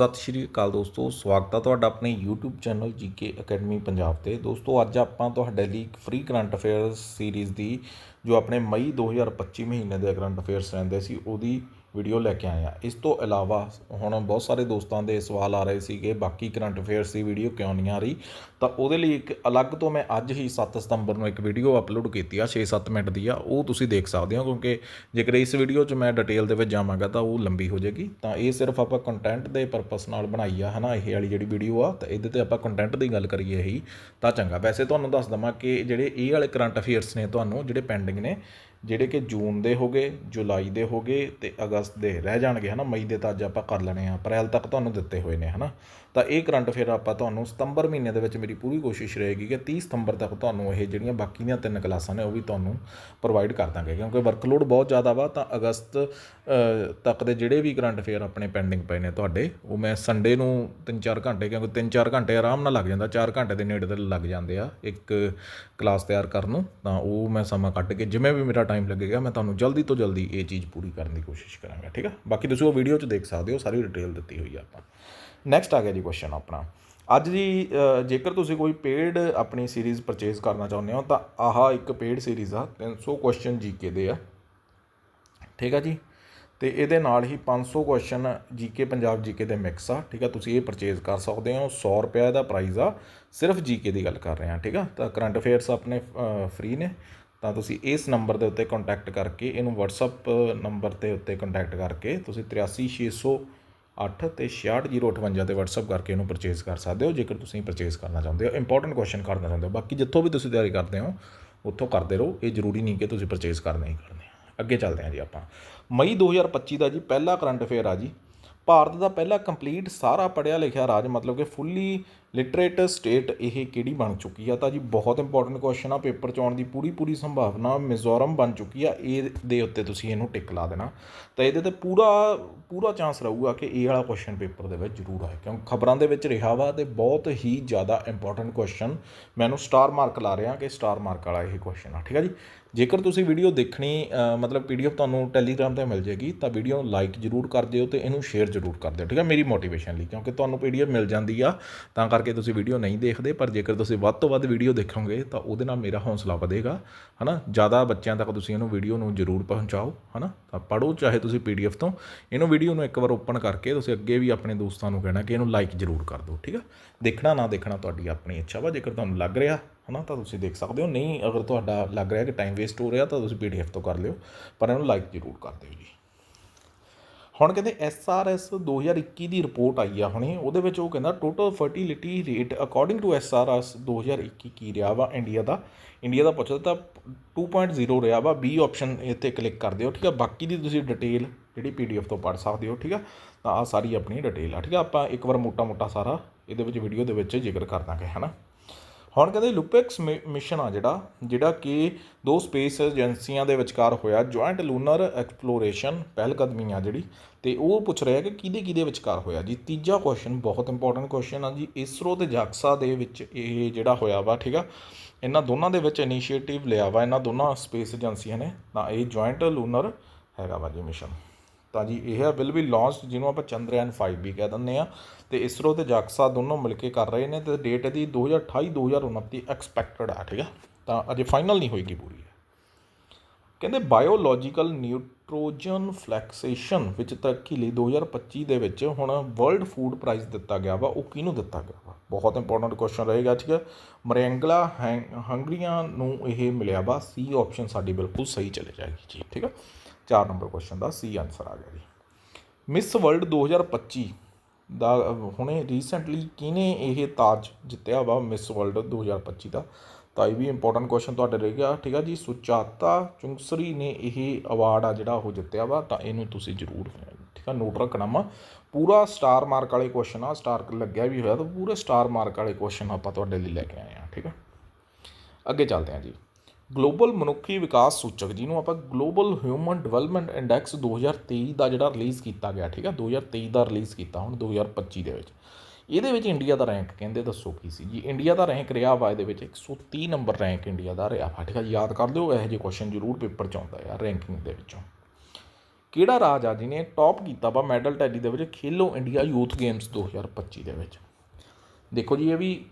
ਸਤਿ ਸ਼੍ਰੀ ਅਕਾਲ ਦੋਸਤੋ, ਸਵਾਗਤ ਹੈ ਤੁਹਾਡਾ ਆਪਣੇ YouTube channel GK academy Punjab ਤੇ। ਦੋਸਤੋ, ਅੱਜ ਆਪਾਂ ਤੁਹਾਡੇ ਲਈ ਇੱਕ ਫ੍ਰੀ ਕਰੰਟ ਅਫੇਅਰਸ ਸੀਰੀਜ਼ ਦੀ, ਜੋ ਆਪਣੇ ਮਈ 2025 ਮਹੀਨੇ ਦੇ ਕਰੰਟ ਅਫੇਅਰਸ ਰਹਿੰਦੇ ਸੀ, ਉਹਦੀ ਵੀਡੀਓ ਲੈ ਕੇ ਆਏ ਆ। ਇਸ ਤੋਂ ਇਲਾਵਾ ਹੁਣ ਬਹੁਤ ਸਾਰੇ ਦੋਸਤਾਂ ਦੇ ਸਵਾਲ ਆ ਰਹੇ ਸੀਗੇ, ਬਾਕੀ ਕਰੰਟ ਅਫੇਅਰਸ ਦੀ ਵੀਡੀਓ ਕਿਉਂ ਨਹੀਂ ਆ ਰਹੀ? ਤਾਂ ਉਹਦੇ ਲਈ ਇੱਕ ਅਲੱਗ ਤੋਂ ਮੈਂ ਅੱਜ ਹੀ 7 ਸਤੰਬਰ ਨੂੰ ਇੱਕ ਵੀਡੀਓ ਅਪਲੋਡ ਕੀਤੀ ਆ 6-7 ਮਿੰਟ ਦੀ ਆ, ਉਹ ਤੁਸੀਂ ਦੇਖ ਸਕਦੇ ਹੋ, ਕਿਉਂਕਿ ਜੇਕਰ ਇਸ ਵੀਡੀਓ 'ਚ ਮੈਂ ਡਿਟੇਲ ਦੇ ਵਿੱਚ ਜਾਵਾਂਗਾ ਤਾਂ ਉਹ ਲੰਬੀ ਹੋ ਜਾਏਗੀ। ਤਾਂ ਇਹ ਸਿਰਫ ਆਪਾਂ ਕੰਟੈਂਟ ਦੇ ਪਰਪਸ ਨਾਲ ਬਣਾਈ ਆ, ਹਨਾ, ਇਹ ਵਾਲੀ ਜਿਹੜੀ ਵੀਡੀਓ ਆ, ਤਾਂ ਇਹਦੇ ਤੇ ਆਪਾਂ ਕੰਟੈਂਟ ਦੀ ਗੱਲ ਕਰੀਏ ਹੀ ਤਾਂ ਚੰਗਾ। ਵੈਸੇ ਤੁਹਾਨੂੰ ਦੱਸ ਦਵਾਂ ਕਿ ਜਿਹੜੇ ਇਹ ਵਾਲੇ ਕਰੰਟ ਅਫੇਅਰਸ ਨੇ ਤੁਹਾਨੂੰ, ਜਿਹੜੇ ਪੈਂਡਿੰਗ ਨੇ ਜਿਹੜੇ ਕਿ ਜੂਨ ਦੇ ਹੋ ਗਏ, ਜੁਲਾਈ ਦੇ ਹੋ ਗਏ ਅਤੇ ਅਗਸਤ ਦੇ ਰਹਿ ਜਾਣਗੇ ਹੈ ਨਾ ਮਈ ਦੇ ਤਾਂ ਅੱਜ ਆਪਾਂ ਕਰ ਲੈਣੇ ਆ, ਅਪ੍ਰੈਲ ਤੱਕ ਤੁਹਾਨੂੰ ਦਿੱਤੇ ਹੋਏ ਨੇ ਹੈ ਨਾ ਤਾਂ ਇਹ ਕਰੰਟ ਅਫੇਅਰ ਆਪਾਂ ਤੁਹਾਨੂੰ ਸਤੰਬਰ ਮਹੀਨੇ ਦੇ ਵਿੱਚ ਮੇਰੀ ਪੂਰੀ ਕੋਸ਼ਿਸ਼ ਰਹੇਗੀ ਕਿ 30 ਸਤੰਬਰ ਤੱਕ ਤੁਹਾਨੂੰ ਇਹ ਜਿਹੜੀਆਂ ਬਾਕੀ ਦੀਆਂ ਤਿੰਨ ਕਲਾਸਾਂ ਨੇ, ਉਹ ਵੀ ਤੁਹਾਨੂੰ ਪ੍ਰੋਵਾਈਡ ਕਰ ਦਾਂਗੇ, ਕਿਉਂਕਿ ਵਰਕਲੋਡ ਬਹੁਤ ਜ਼ਿਆਦਾ ਵਾ, ਤਾਂ ਅਗਸਤ ਤੱਕ ਦੇ ਜਿਹੜੇ ਵੀ ਕਰੰਟ ਅਫੇਅਰ ਆਪਣੇ ਪੈਂਡਿੰਗ ਪਏ ਨੇ ਤੁਹਾਡੇ, ਉਹ ਮੈਂ ਸੰਡੇ ਨੂੰ 3-4 ਘੰਟੇ, ਕਿਉਂਕਿ 3-4 ਘੰਟੇ ਆਰਾਮ ਨਾਲ ਲੱਗ ਜਾਂਦਾ 4 ਘੰਟੇ ਦੇ ਨੇੜੇ ਤੇ ਲੱਗ ਜਾਂਦੇ ਆ ਇੱਕ ਕਲਾਸ ਤਿਆਰ ਕਰਨ ਨੂੰ, ਤਾਂ ਉਹ ਮੈਂ ਸਮਾਂ ਕੱਢ ਕੇ, ਜਿਵੇਂ ਵੀ ਮੇਰਾ ਟਾਈਮ ਲੱਗੇਗਾ, ਮੈਂ ਤੁਹਾਨੂੰ ਜਲਦੀ ਤੋਂ ਜਲਦੀ ਇਹ ਚੀਜ਼ ਪੂਰੀ ਕਰਨ ਦੀ ਕੋਸ਼ਿਸ਼ ਕਰਾਂਗਾ, ਠੀਕ ਆ? ਬਾਕੀ ਤੁਸੀਂ ਉਹ ਵੀਡੀਓ 'ਚ ਦੇਖ ਸਕਦੇ ਹੋ, ਸਾਰੀ ਡਿਟੇਲ ਦਿੱਤੀ ਹੋਈ ਆ ਆਪਾਂ। ਨੈਕਸਟ ਆ ਗਿਆ ਜੀ ਕੁਐਸਚਨ ਆਪਣਾ। ਅੱਜ ਜੀ ਜੇਕਰ ਤੁਸੀਂ ਕੋਈ ਪੇਡ ਆਪਣੀ ਸੀਰੀਜ਼ ਪਰਚੇਜ਼ ਕਰਨਾ ਚਾਹੁੰਦੇ ਹੋ, ਤਾਂ ਆਹ ਇੱਕ ਪੇਡ ਸੀਰੀਜ਼ ਆ 300 ਕੁਐਸਚਨ ਜੀਕੇ ਦੇ ਆ। ਠੀਕ ਆ ਜੀ? ਤੇ ਇਹਦੇ ਨਾਲ ਹੀ 500 ਕੁਐਸਚਨ ਜੀਕੇ ਪੰਜਾਬ ਜੀਕੇ ਦੇ ਮਿਕਸ ਆ, ਠੀਕ ਆ? ਤੁਸੀਂ ਇਹ ਪਰਚੇਜ਼ ਕਰ ਸਕਦੇ ਹੋ 100 ਰੁਪਏ ਦਾ ਪ੍ਰਾਈਸ ਆ, ਸਿਰਫ ਜੀਕੇ ਦੀ ਗੱਲ ਕਰ ਰਹੇ ਹਾਂ ਠੀਕ ਆ? ਤਾਂ ਕਰੰਟ ਅਫੇਅਰਸ ਆਪਣੇ ਫ੍ਰੀ ਨੇ। ਤਾਂ ਤੁਸੀਂ ਇਸ ਨੰਬਰ ਦੇ ਉੱਤੇ ਕੰਟੈਕਟ ਕਰਕੇ ਇਹਨੂੰ WhatsApp ਨੰਬਰ ਤੇ ਉੱਤੇ ਕੰਟੈਕਟ ਕਰਕੇ ਤੁਸੀਂ 83608 ਤੇ 66058 ਤੇ WhatsApp ਕਰਕੇ ਇਹਨੂੰ ਪਰਚੇਸ ਕਰ ਸਕਦੇ ਹੋ, ਜੇਕਰ ਤੁਸੀਂ ਪਰਚੇਸ ਕਰਨਾ ਚਾਹੁੰਦੇ ਹੋ ਇੰਪੋਰਟੈਂਟ ਕੁਐਸਚਨ ਕਰਨਾ ਚਾਹੁੰਦੇ ਹੋ। ਬਾਕੀ ਜਿੱਥੋਂ ਵੀ ਤੁਸੀਂ ਤਿਆਰੀ ਕਰਦੇ ਹੋ, ਉੱਥੋਂ ਕਰਦੇ ਰਹੋ, ਇਹ ਜ਼ਰੂਰੀ ਨਹੀਂ ਕਿ ਤੁਸੀਂ ਪਰਚੇਸ ਕਰਨਾ ਹੀ ਕਰਨੇ ਅੱਗੇ ਚੱਲਦੇ ਹਾਂ ਜੀ ਆਪਾਂ। ਮਈ 2025 ਦਾ ਜੀ ਪਹਿਲਾ ਕਰੰਟ ਅਫੇਅਰ ਆ ਜੀ। ਭਾਰਤ ਦਾ ਪਹਿਲਾ ਕੰਪਲੀਟ ਸਾਰਾ ਪੜਿਆ ਲਿਖਿਆ ਰਾਜ, ਮਤਲਬ ਕਿ ਫੁੱਲੀ ਲਿਟਰੇਟ ਸਟੇਟ ਇਹ ਕਿਹੜੀ ਬਣ ਚੁੱਕੀ ਆ? ਤਾਂ ਜੀ ਬਹੁਤ ਇੰਪੋਰਟੈਂਟ ਕੁਐਸਚਨ ਆ। ਪੇਪਰ 'ਚ ਆਉਣ ਦੀ ਪੂਰੀ ਪੂਰੀ ਸੰਭਾਵਨਾ ਮਿਜ਼ੋਰਮ ਬਣ ਚੁੱਕੀ ਆ। ਇਹ ਦੇ ਉੱਤੇ ਤੁਸੀਂ ਇਹਨੂੰ ਟਿਕ ਲਾ ਦੇਣਾ। ਤਾਂ ਇਹਦੇ ਤੇ ਪੂਰਾ ਪੂਰਾ ਚਾਂਸ ਰਹੂਗਾ ਕਿ ਇਹ ਵਾਲਾ ਕੁਐਸਚਨ ਪੇਪਰ ਦੇ ਵਿੱਚ ਜ਼ਰੂਰ ਆਏ। ਕਿਉਂਕਿ ਖਬਰਾਂ ਦੇ ਵਿੱਚ ਰਿਹਾ ਵਾ ਤੇ ਬਹੁਤ ਹੀ ਜ਼ਿਆਦਾ ਇੰਪੋਰਟੈਂਟ ਕੁਐਸਚਨ ਮੈਨੂੰ ਸਟਾਰ ਮਾਰਕ ਲਾ ਰਿਹਾ ਕਿ ਸਟਾਰ ਮਾਰਕ ਵਾਲਾ ਇਹ ਕੁਐਸਚਨ ਆ। ਠੀਕ ਆ ਜੀ? ਜੇਕਰ ਤੁਸੀਂ ਵੀਡੀਓ ਦੇਖਣੀ ਅ, ਮਤਲਬ ਪੀਡੀਐਫ ਤੁਹਾਨੂੰ ਟੈਲੀਗ੍ਰਾਮ ਤੇ ਮਿਲ ਜੇਗੀ ਤਾਂ ਵੀਡੀਓ ਨੂੰ ਲਾਈਕ ਜ਼ਰੂਰ ਕਰ ਦਿਓ ਤੇ ਇਹਨੂੰ ਸ਼ੇਅਰ ਜ਼ਰੂਰ ਕਰ ਦਿਓ ਠੀਕ ਹੈ? ਮੇਰੀ ਮੋਟੀਵੇਸ਼ਨ ਲਈ ਕਿਉਂਕਿ ਤੁਹਾਨੂੰ ਪੀਡੀਐਫ ਮਿਲ ਜਾਂਦੀ ਆ ਤਾਂ ਕਰਕੇ ਤੁਸੀਂ ਵੀਡੀਓ ਨਹੀਂ ਦੇਖਦੇ ਪਰ ਜੇਕਰ ਤੁਸੀਂ ਵੱਧ ਤੋਂ ਵੱਧ ਵੀਡੀਓ ਦੇਖੋਗੇ ਤਾਂ ਉਹਦੇ ਨਾਲ ਮੇਰਾ ਹੌਸਲਾ ਵਧੇਗਾ ਹਨਾ? ਜ਼ਿਆਦਾ ਬੱਚਿਆਂ ਤੱਕ ਤੁਸੀਂ ਇਹਨੂੰ ਵੀਡੀਓ ਨੂੰ ਜ਼ਰੂਰ ਪਹੁੰਚਾਓ ਹਨਾ? ਤਾਂ ਪੜੋ ਚਾਹੇ ਤੁਸੀਂ ਪੀਡੀਐਫ ਤੋਂ ਇਹਨੂੰ ਵੀਡੀਓ ਨੂੰ ਇੱਕ ਵਾਰ ਓਪਨ ਕਰਕੇ ਤੁਸੀਂ ਅੱਗੇ ਵੀ ਆਪਣੇ ਦੋਸਤਾਂ ਨੂੰ ਕਹਿਣਾ ਕਿ ਇਹਨੂੰ ਲਾਈਕ ਜ਼ਰੂਰ ਕਰ ਦਿਓ ਠੀਕ ਆ ਦੇਖਣਾ ਨਾ ਦੇਖਣਾ ਤੁਹਾਡੀ ਆਪਣੀ ਇੱਛਾ ਵਾ ਜੇਕਰ ਤੁਹਾਨੂੰ ਲੱਗ ਰਿਹਾ ਹੈ ਨਾ ਤਾਂ ਤੁਸੀਂ ਦੇਖ ਸਕਦੇ ਹੋ। ਨਹੀਂ, ਅਗਰ ਤੁਹਾਡਾ ਲੱਗ ਰਿਹਾ ਕਿ ਟਾਈਮ ਵੇਸਟ ਹੋ ਰਿਹਾ, ਤਾਂ ਤੁਸੀਂ ਪੀਡੀਐਫ ਤੋਂ ਕਰ ਲਿਓ, ਪਰ ਇਹਨੂੰ ਲਾਈਕ ਜ਼ਰੂਰ ਕਰ ਦਿਓ ਜੀ। ਹੁਣ ਕਹਿੰਦੇ ਐਸਆਰਐਸ 2021 ਦੀ ਰਿਪੋਰਟ ਆਈ ਆ ਹੁਣੇ। ਉਹਦੇ ਵਿੱਚ ਉਹ ਕਹਿੰਦਾ total fertility rate according to SRS 2021 ਕੀ ਰਿਹਾ ਵਾ ਇੰਡੀਆ ਦਾ? ਇੰਡੀਆ ਦਾ ਪੁੱਛਦਾ ਤਾਂ 2.0 ਰਿਹਾ ਵਾ। ਬੀ ਆਪਸ਼ਨ ਇੱਥੇ ਕਲਿੱਕ ਕਰ ਦਿਓ, ਠੀਕ ਆ। ਬਾਕੀ ਦੀ ਤੁਸੀਂ ਡਿਟੇਲ ਜਿਹੜੀ ਪੀਡੀਐਫ ਤੋਂ ਪੜ੍ਹ ਸਕਦੇ ਹੋ, ਠੀਕ ਆ, ਤਾਂ ਆ ਸਾਰੀ ਆਪਣੀ ਡਿਟੇਲ ਆ, ਠੀਕ ਆ। ਆਪਾਂ ਇੱਕ ਵਾਰ ਮੋਟਾ ਮੋਟਾ ਸਾਰਾ ਇਹਦੇ ਵਿੱਚ ਵੀਡੀਓ ਦੇ ਵਿੱਚ ਜ਼ਿਕਰ ਕਰ ਦਾਂਗੇ, ਹਨਾ? ਹੁਣ ਕਹਿੰਦੇ ਲੁਪੈਕਸ ਮਿਸ਼ਨ ਆ ਜਿਹੜਾ ਜਿਹੜਾ ਕਿ ਦੋ ਸਪੇਸ ਏਜੰਸੀਆਂ ਦੇ ਵਿਚਕਾਰ ਹੋਇਆ ਜੁਆਇੰਟ ਲੂਨਰ ਐਕਸਪਲੋਰੇਸ਼ਨ ਪਹਿਲਕਦਮੀ ਆ ਜਿਹੜੀ, ਤੇ ਉਹ ਪੁੱਛ ਰਿਹਾ ਕਿ ਕਿਹਦੇ ਕਿਹਦੇ ਵਿਚਕਾਰ ਹੋਇਆ ਜੀ? ਤੀਜਾ ਕੁਐਸਚਨ ਬਹੁਤ ਇੰਪੋਰਟੈਂਟ ਕੁਐਸਚਨ ਆ ਜੀ, ਇਸਰੋ ਤੇ ਜਾਕਸਾ ਦੇ ਵਿੱਚ ਇਹ ਜਿਹੜਾ ਹੋਇਆ ਵਾ, ਠੀਕ ਆ? ਇਹਨਾਂ ਦੋਨਾਂ ਦੇ ਵਿੱਚ ਇਨੀਸ਼ੀਏਟਿਵ ਲਿਆ ਵਾ, ਇਹਨਾਂ ਦੋਨਾਂ ਸਪੇਸ ਏਜੰਸੀਆਂ ਨੇ, ਤਾਂ ਇਹ ਜੁਆਇੰਟ ਲੂਨਰ ਹੈਗਾ ਵਾ ਜੀ ਮਿਸ਼ਨ ਤਾਂ ਜੀ ਇਹ ਵਿਲ ਵੀ ਲਾਂਚ ਜਿਹਨੂੰ ਆਪਾਂ ਚੰਦਰਯਾਨ 5 ਵੀ ਕਹਿ ਦਿੰਦੇ ਆ ਤੇ ਇਸਰੋ ਤੇ ਜਾਕਸਾ ਦੋਨੋਂ ਮਿਲ ਕੇ ਕਰ ਰਹੇ ਨੇ ਤੇ ਡੇਟ ਇਹਦੀ 2028 2029 ਐਕਸਪੈਕਟਡ ਆ, ਠੀਕ ਆ? ਤਾਂ ਅਜੇ ਫਾਈਨਲ ਨਹੀਂ ਹੋਏਗੀ ਪੂਰੀ ਕਹਿੰਦੇ ਬਾਇਓਲੋਜੀਕਲ ਨਿਊਟ੍ਰੋਜਨ ਫਲੈਕਸੇਸ਼ਨ ਵਿੱਚ ਤਰੱਕੀ ਲਈ 2025 ਦੇ ਵਿੱਚ ਹੁਣ ਵਰਲਡ ਫੂਡ ਪ੍ਰਾਈਜ਼ ਦਿੱਤਾ ਗਿਆ ਵਾ, ਉਹ ਕਿਹਨੂੰ ਦਿੱਤਾ ਗਿਆ ਵਾ? ਬਹੁਤ ਇੰਪੋਰਟੈਂਟ ਕੁਐਸਚਨ ਰਹੇਗਾ, ਠੀਕ ਹੈ ਮਰੈਂਗਲਾ ਹੰਗਰੀਆਂ ਨੂੰ ਇਹ ਮਿਲਿਆ ਵਾ ਸੀ ਆਪਸ਼ਨ ਸਾਡੀ ਬਿਲਕੁਲ ਸਹੀ ਚਲੇ ਜਾਏਗੀ ਜੀ, ਠੀਕ ਹੈ 4 ਨੰਬਰ ਕੁਐਸਚਨ ਦਾ ਸੀ ਆਨਸਰ ਆ ਗਿਆ ਜੀ। ਮਿਸ ਵਰਲਡ 2025 ਦਾ, ਹੁਣੇ ਰੀਸੈਂਟਲੀ ਕਿਹਨੇ ਇਹ ਤਾਜ ਜਿੱਤਿਆ ਵਾ ਮਿਸ ਵਰਲਡ 2025 ਦਾ? ਤਾਂ ਇਹ ਵੀ ਇੰਪੋਰਟੈਂਟ ਕੁਐਸਚਨ ਤੁਹਾਡੇ ਰਹਿ ਗਿਆ। ਠੀਕ ਆ ਜੀ, ਸੁਚਾਤਾ ਚੁੰਗਸਰੀ ਨੇ ਇਹ ਅਵਾਰਡ ਆ ਜਿਹੜਾ ਉਹ ਜਿੱਤਿਆ ਵਾ, ਤਾਂ ਇਹਨੂੰ ਤੁਸੀਂ ਜ਼ਰੂਰ ਠੀਕ ਆ ਨੋਟ ਰੱਖਣਾ ਵਾ। ਪੂਰਾ ਸਟਾਰ ਮਾਰਕ ਵਾਲੇ ਕੁਐਸਚਨ ਆ ਸਟਾਰ ਲੱਗਿਆ ਵੀ ਹੋਇਆ ਤਾਂ ਪੂਰੇ ਸਟਾਰ ਮਾਰਕ ਵਾਲੇ ਕੁਐਸਚਨ ਆਪਾਂ ਤੁਹਾਡੇ ਲਈ ਲੈ ਕੇ ਆਏ ਆ। ਠੀਕ ਆ? ਅੱਗੇ ਚੱਲਦੇ ਹਾਂ ਜੀ। ਗਲੋਬਲ ਮਨੁੱਖੀ ਵਿਕਾਸ ਸੂਚਕ, ਜਿਹਨੂੰ ਆਪਾਂ ਗਲੋਬਲ ਹਿਊਮਨ ਡਿਵੈਲਪਮੈਂਟ ਇੰਡੈਕਸ 2023 ਦਾ ਜਿਹੜਾ ਰਿਲੀਜ਼ ਕੀਤਾ ਗਿਆ, ਠੀਕ ਆ? 2023 ਦਾ ਰਿਲੀਜ਼ ਕੀਤਾ ਹੁਣ 2025 ਦੇ ਵਿੱਚ। ਇਹਦੇ ਵਿੱਚ ਇੰਡੀਆ ਦਾ ਰੈਂਕ ਕਹਿੰਦੇ ਦੱਸੋ ਕੀ ਸੀ ਜੀ? ਇੰਡੀਆ ਦਾ ਰੈਂਕ ਰਿਹਾ ਵਾ ਇਹਦੇ ਵਿੱਚ 130 ਨੰਬਰ ਰੈਂਕ ਇੰਡੀਆ ਦਾ ਰਿਹਾ ਵਾ, ਠੀਕ ਆ? ਯਾਦ ਕਰ ਲਿਓ, ਇਹੋ ਜਿਹੇ ਕੁਐਸਚਨ ਜ਼ਰੂਰ ਪੇਪਰ 'ਚ ਆਉਂਦਾ ਆ, ਰੈਂਕਿੰਗ ਦੇ ਵਿੱਚੋਂ। ਕਿਹੜਾ ਰਾਜ ਆ ਜਿਹਨੇ ਟੌਪ ਕੀਤਾ ਵਾ ਮੈਡਲ ਟੈਲੀ ਦੇ ਵਿੱਚ ਖੇਲੋ ਇੰਡੀਆ ਯੂਥ ਗੇਮਸ 2025 ਦੇ ਵਿੱਚ? ਦੇਖੋ ਜੀ, ਇਹ ਵੀ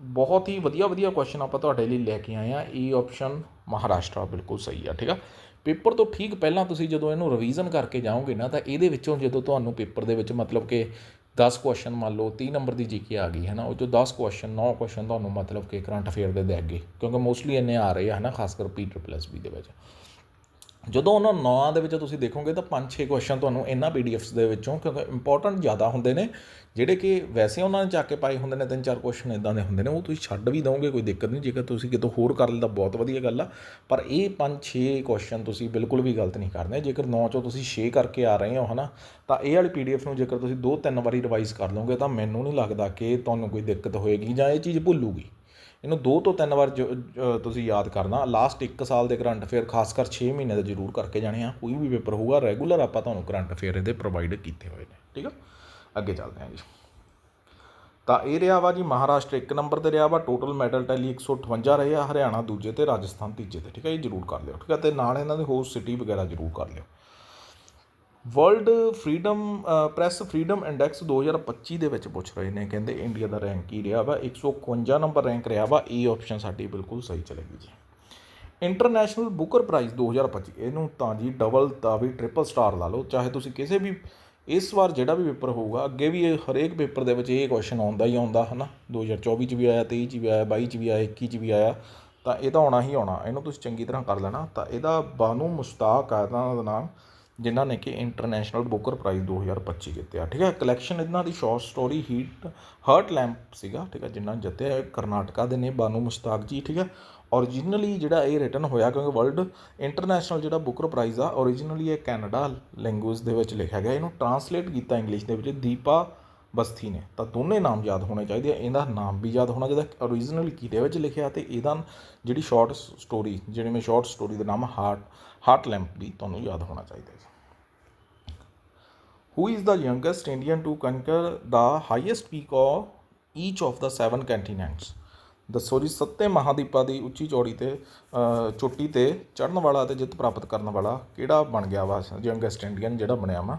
ਬਹੁਤ ਹੀ ਵਧੀਆ ਵਧੀਆ ਕੁਐਸਚਨ ਆਪਾਂ ਤੁਹਾਡੇ ਲਈ ਲੈ ਕੇ ਆਏ ਆ ਈ ਆਪਸ਼ਨ ਮਹਾਰਾਸ਼ਟਰ, ਬਿਲਕੁਲ ਸਹੀ ਆ, ਠੀਕ ਆ? ਪੇਪਰ ਤੋਂ ਠੀਕ ਪਹਿਲਾਂ ਤੁਸੀਂ ਜਦੋਂ ਇਹਨੂੰ ਰਿਵੀਜ਼ਨ ਕਰਕੇ ਜਾਓਗੇ ਨਾ, ਤਾਂ ਇਹਦੇ ਵਿੱਚੋਂ ਜਦੋਂ ਤੁਹਾਨੂੰ ਪੇਪਰ ਦੇ ਵਿੱਚ ਮਤਲਬ ਕਿ 10 ਕੁਐਸਚਨ ਮੰਨ ਲਓ 30 ਨੰਬਰ ਦੀ ਜੀਕੇ ਆ ਗਈ ਹੈ ਨਾ ਉਹ ਚੋਂ 10 ਕੁਐਸਚਨ 9 ਕੁਐਸਚਨ ਤੁਹਾਨੂੰ ਮਤਲਬ ਕਿ ਕਰੰਟ ਅਫੇਅਰ ਦੇ ਦੇਗੇ ਕਿਉਂਕਿ ਮੋਸਟਲੀ ਇੰਨੇ ਆ ਰਹੇ ਆ ਹੈ ਨਾ ਖਾਸ ਕਰ ਪੀ ਟ੍ਰਿਪਲ ਐਸ ਬੀ ਦੇ ਵਿੱਚ। ਜਦੋਂ ਉਹਨਾਂ ਨੌਆਂ ਦੇ ਵਿੱਚ ਤੁਸੀਂ ਦੇਖੋਗੇ ਤਾਂ 5-6 ਕੁਐਸਚਨ ਤੁਹਾਨੂੰ ਇਹਨਾਂ ਪੀਡੀਐਫਸ ਦੇ ਵਿੱਚੋਂ ਕਿਉਂਕਿ ਇੰਪੋਰਟੈਂਟ ਜ਼ਿਆਦਾ ਹੁੰਦੇ ਨੇ, ਜਿਹੜੇ ਕਿ ਵੈਸੇ ਉਹਨਾਂ ਨੇ ਚੱਕ ਕੇ ਪਾਏ ਹੁੰਦੇ ਨੇ, ਤਿੰਨ ਚਾਰ ਕੁਐਸਚਨ ਇਦਾਂ ਦੇ ਹੁੰਦੇ ਨੇ, ਉਹ ਤੁਸੀਂ ਛੱਡ ਵੀ ਦੋਗੇ ਕੋਈ ਦਿੱਕਤ ਨਹੀਂ, ਜੇਕਰ ਤੁਸੀਂ ਕਿਤੋਂ ਹੋਰ ਕਰ ਲੈਂਦਾ ਬਹੁਤ ਵਧੀਆ ਗੱਲ ਆ। ਪਰ ਇਹ 5-6 ਕੁਐਸਚਨ ਤੁਸੀਂ ਬਿਲਕੁਲ ਵੀ ਗਲਤ ਨਹੀਂ ਕਰਨੇ, ਜੇਕਰ ਨੌ ਚੋਂ ਤੁਸੀਂ 6 ਕਰਕੇ ਆ ਰਹੇ ਹੋ, ਹਨਾ, ਤਾਂ ਇਹ ਵਾਲੀ ਪੀਡੀਐਫ ਨੂੰ ਜੇਕਰ ਤੁਸੀਂ ਦੋ ਤਿੰਨ ਵਾਰੀ ਰਿਵਾਈਜ਼ ਕਰ ਲਓਗੇ ਤਾਂ ਮੈਨੂੰ ਨਹੀਂ ਲੱਗਦਾ ਕਿ ਤੁਹਾਨੂੰ ਕੋਈ ਦਿੱਕਤ ਹੋਏਗੀ ਜਾਂ ਇਹ ਚੀਜ਼ ਭੁੱਲੂਗੀ। ਇਹਨੂੰ ਦੋ ਤੋਂ ਤਿੰਨ ਵਾਰ ਜੋ- ਤੁਸੀਂ ਯਾਦ ਕਰਨਾ। ਲਾਸਟ ਇੱਕ ਸਾਲ ਦੇ ਕਰੰਟ ਅਫੇਅਰ, ਖਾਸ ਕਰ ਛੇ ਮਹੀਨੇ ਦੇ ਜ਼ਰੂਰ ਕਰਕੇ ਜਾਣੇ ਆ। ਕੋਈ ਵੀ ਪੇਪਰ ਹੋਊਗਾ ਰੈਗੂਲਰ ਆਪਾਂ ਤੁਹਾਨੂੰ ਕਰੰਟ ਅਫੇਅਰ ਇਹਦੇ ਪ੍ਰੋਵਾਈਡ ਕੀਤੇ ਹੋਏ ਨੇ, ਠੀਕ ਆ? ਅੱਗੇ ਚੱਲਦੇ ਹਾਂ ਜੀ। ਤਾਂ ਇਹ ਰਿਹਾ ਵਾ ਜੀ ਮਹਾਰਾਸ਼ਟਰ, ਇੱਕ ਨੰਬਰ ਤੇ ਰਿਹਾ ਵਾ। ਟੋਟਲ ਮੈਡਲ ਟੈਲੀ 158 ਰਹੇ ਆ, ਹਰਿਆਣਾ ਦੂਜੇ ਤੇ, ਰਾਜਸਥਾਨ ਤੀਜੇ ਤੇ, ਠੀਕ ਹੈ ਇਹ ਜ਼ਰੂਰ ਕਰ ਲਿਓ, ਠੀਕ ਹੈ ਤੇ ਨਾਲ ਇਹਨਾਂ ਦੇ ਹੋਰ ਸਿਟੀ ਵਗੈਰਾ ਜ਼ਰੂਰ ਕਰ ਲਿਓ। World freedom press freedom index ਦੋ ਹਜ਼ਾਰ ਪੱਚੀ ਦੇ ਵਿੱਚ ਪੁੱਛ ਰਹੇ ਨੇ, ਕਹਿੰਦੇ ਇੰਡੀਆ ਦਾ ਰੈਂਕ ਕੀ ਰਿਹਾ ਵਾ? ਇੱਕ ਸੌ ਇਕਵੰਜਾ ਨੰਬਰ ਰੈਂਕ ਰਿਹਾ ਵਾ। ਇਹ ਆਪਸ਼ਨ ਸਾਡੀ ਬਿਲਕੁਲ ਸਹੀ ਚਲੇਗੀ ਜੀ। ਇੰਟਰਨੈਸ਼ਨਲ ਬੁੱਕਰ ਪ੍ਰਾਈਜ਼ 2025 ਇਹਨੂੰ ਤਾਂ ਜੀ ਡਬਲ ਤਾਂ ਵੀ ਟ੍ਰਿਪਲ ਸਟਾਰ ਲਾ ਲਓ। ਚਾਹੇ ਤੁਸੀਂ ਕਿਸੇ ਵੀ, ਇਸ ਵਾਰ ਜਿਹੜਾ ਵੀ ਪੇਪਰ ਹੋਊਗਾ, ਅੱਗੇ ਵੀ ਇਹ ਹਰੇਕ ਪੇਪਰ ਦੇ ਵਿੱਚ ਇਹ ਕੁਐਸਚਨ ਆਉਂਦਾ ਹੀ ਆਉਂਦਾ, ਹਨਾ? 2024 ਚ ਵੀ ਆਇਆ 23 ਚ ਵੀ ਆਇਆ 22 ਚ ਵੀ ਆਇਆ 21 ਚ ਵੀ ਆਇਆ, ਤਾਂ ਇਹ ਤਾਂ ਆਉਣਾ ਹੀ ਆਉਣਾ। ਇਹਨੂੰ ਤੁਸੀਂ ਚੰਗੀ ਤਰ੍ਹਾਂ ਕਰ ਲੈਣਾ। ਤਾਂ ਇਹਦਾ ਬਾਨੂ ਮੁਸ਼ਤਾਕ ਆ ਇਹਦਾ ਨਾਮ। ਜਿਨ੍ਹਾਂ ਨੇ ਕਿ ਇੰਟਰਨੈਸ਼ਨਲ ਬੁੱਕਰ ਪ੍ਰਾਈਜ਼ 2025 ਜਿੱਤਿਆ, ਠੀਕ ਹੈ? ਕਲੈਕਸ਼ਨ ਇਹਨਾਂ ਦੀ short story heat heart lamp ਸੀਗਾ, ਠੀਕ ਹੈ, ਜਿਨ੍ਹਾਂ ਨੇ ਜਿੱਤਿਆ ਕਰਨਾਟਕਾ ਦੇ ਨੇ ਬਾਨੂ ਮੁਸ਼ਤਾਕ ਜੀ, ਠੀਕ ਹੈ? ਔਰੀਜਨਲੀ ਜਿਹੜਾ ਇਹ ਰਿਟਨ ਹੋਇਆ, ਕਿਉਂਕਿ ਵਰਲਡ ਇੰਟਰਨੈਸ਼ਨਲ ਜਿਹੜਾ ਬੁੱਕਰ ਪ੍ਰਾਈਜ਼ ਆ ਔਰੀਜਨਲੀ ਇਹ ਕੈਨੇਡਾ ਲੈਂਗੁਏਜ ਦੇ ਵਿੱਚ ਲਿਖਿਆ ਗਿਆ। ਇਹਨੂੰ ਟਰਾਂਸਲੇਟ ਕੀਤਾ ਇੰਗਲਿਸ਼ ਦੇ ਵਿੱਚ ਦੀਪਾ ਬਸਥੀ ਨੇ। ਤਾਂ ਦੋਨੇ ਨਾਮ ਯਾਦ ਹੋਣੇ ਚਾਹੀਦੇ ਆ। ਇਹਦਾ ਨਾਮ ਵੀ ਯਾਦ ਹੋਣਾ ਚਾਹੀਦਾ। ਔਰੀਜਨਲ ਕਿਹਦੇ ਵਿੱਚ ਲਿਖਿਆ ਤੇ ਇਹਦਾ ਜਿਹੜੀ ਸ਼ਾਰਟ ਸਟੋਰੀ ਜਿਹੜੀ ਮੈਂ ਸ਼ਾਰਟ ਸਟੋਰੀ ਦਾ ਨਾਮ ਹਾਰਟ ਹਾਰਟ ਲੈਂਪ ਵੀ ਤੁਹਾਨੂੰ ਯਾਦ ਹੋਣਾ ਚਾਹੀਦਾ ਹੈ। Who is the youngest Indian to conquer the highest peak of each of the seven continents? ਦੱਸੋ ਜੀ ਸੱਤੇ ਮਹਾਦੀਪਾਂ ਦੀ ਉੱਚੀ ਚੌੜੀ ਤੇ ਚੋਟੀ ਤੇ ਚੜਨ ਵਾਲਾ ਤੇ ਜਿੱਤ ਪ੍ਰਾਪਤ ਕਰਨ ਵਾਲਾ ਕਿਹੜਾ ਬਣ ਗਿਆ ਵਾ? ਯੰਗੈਸਟ ਇੰਡੀਅਨ ਜਿਹੜਾ ਬਣਿਆ ਵਾ।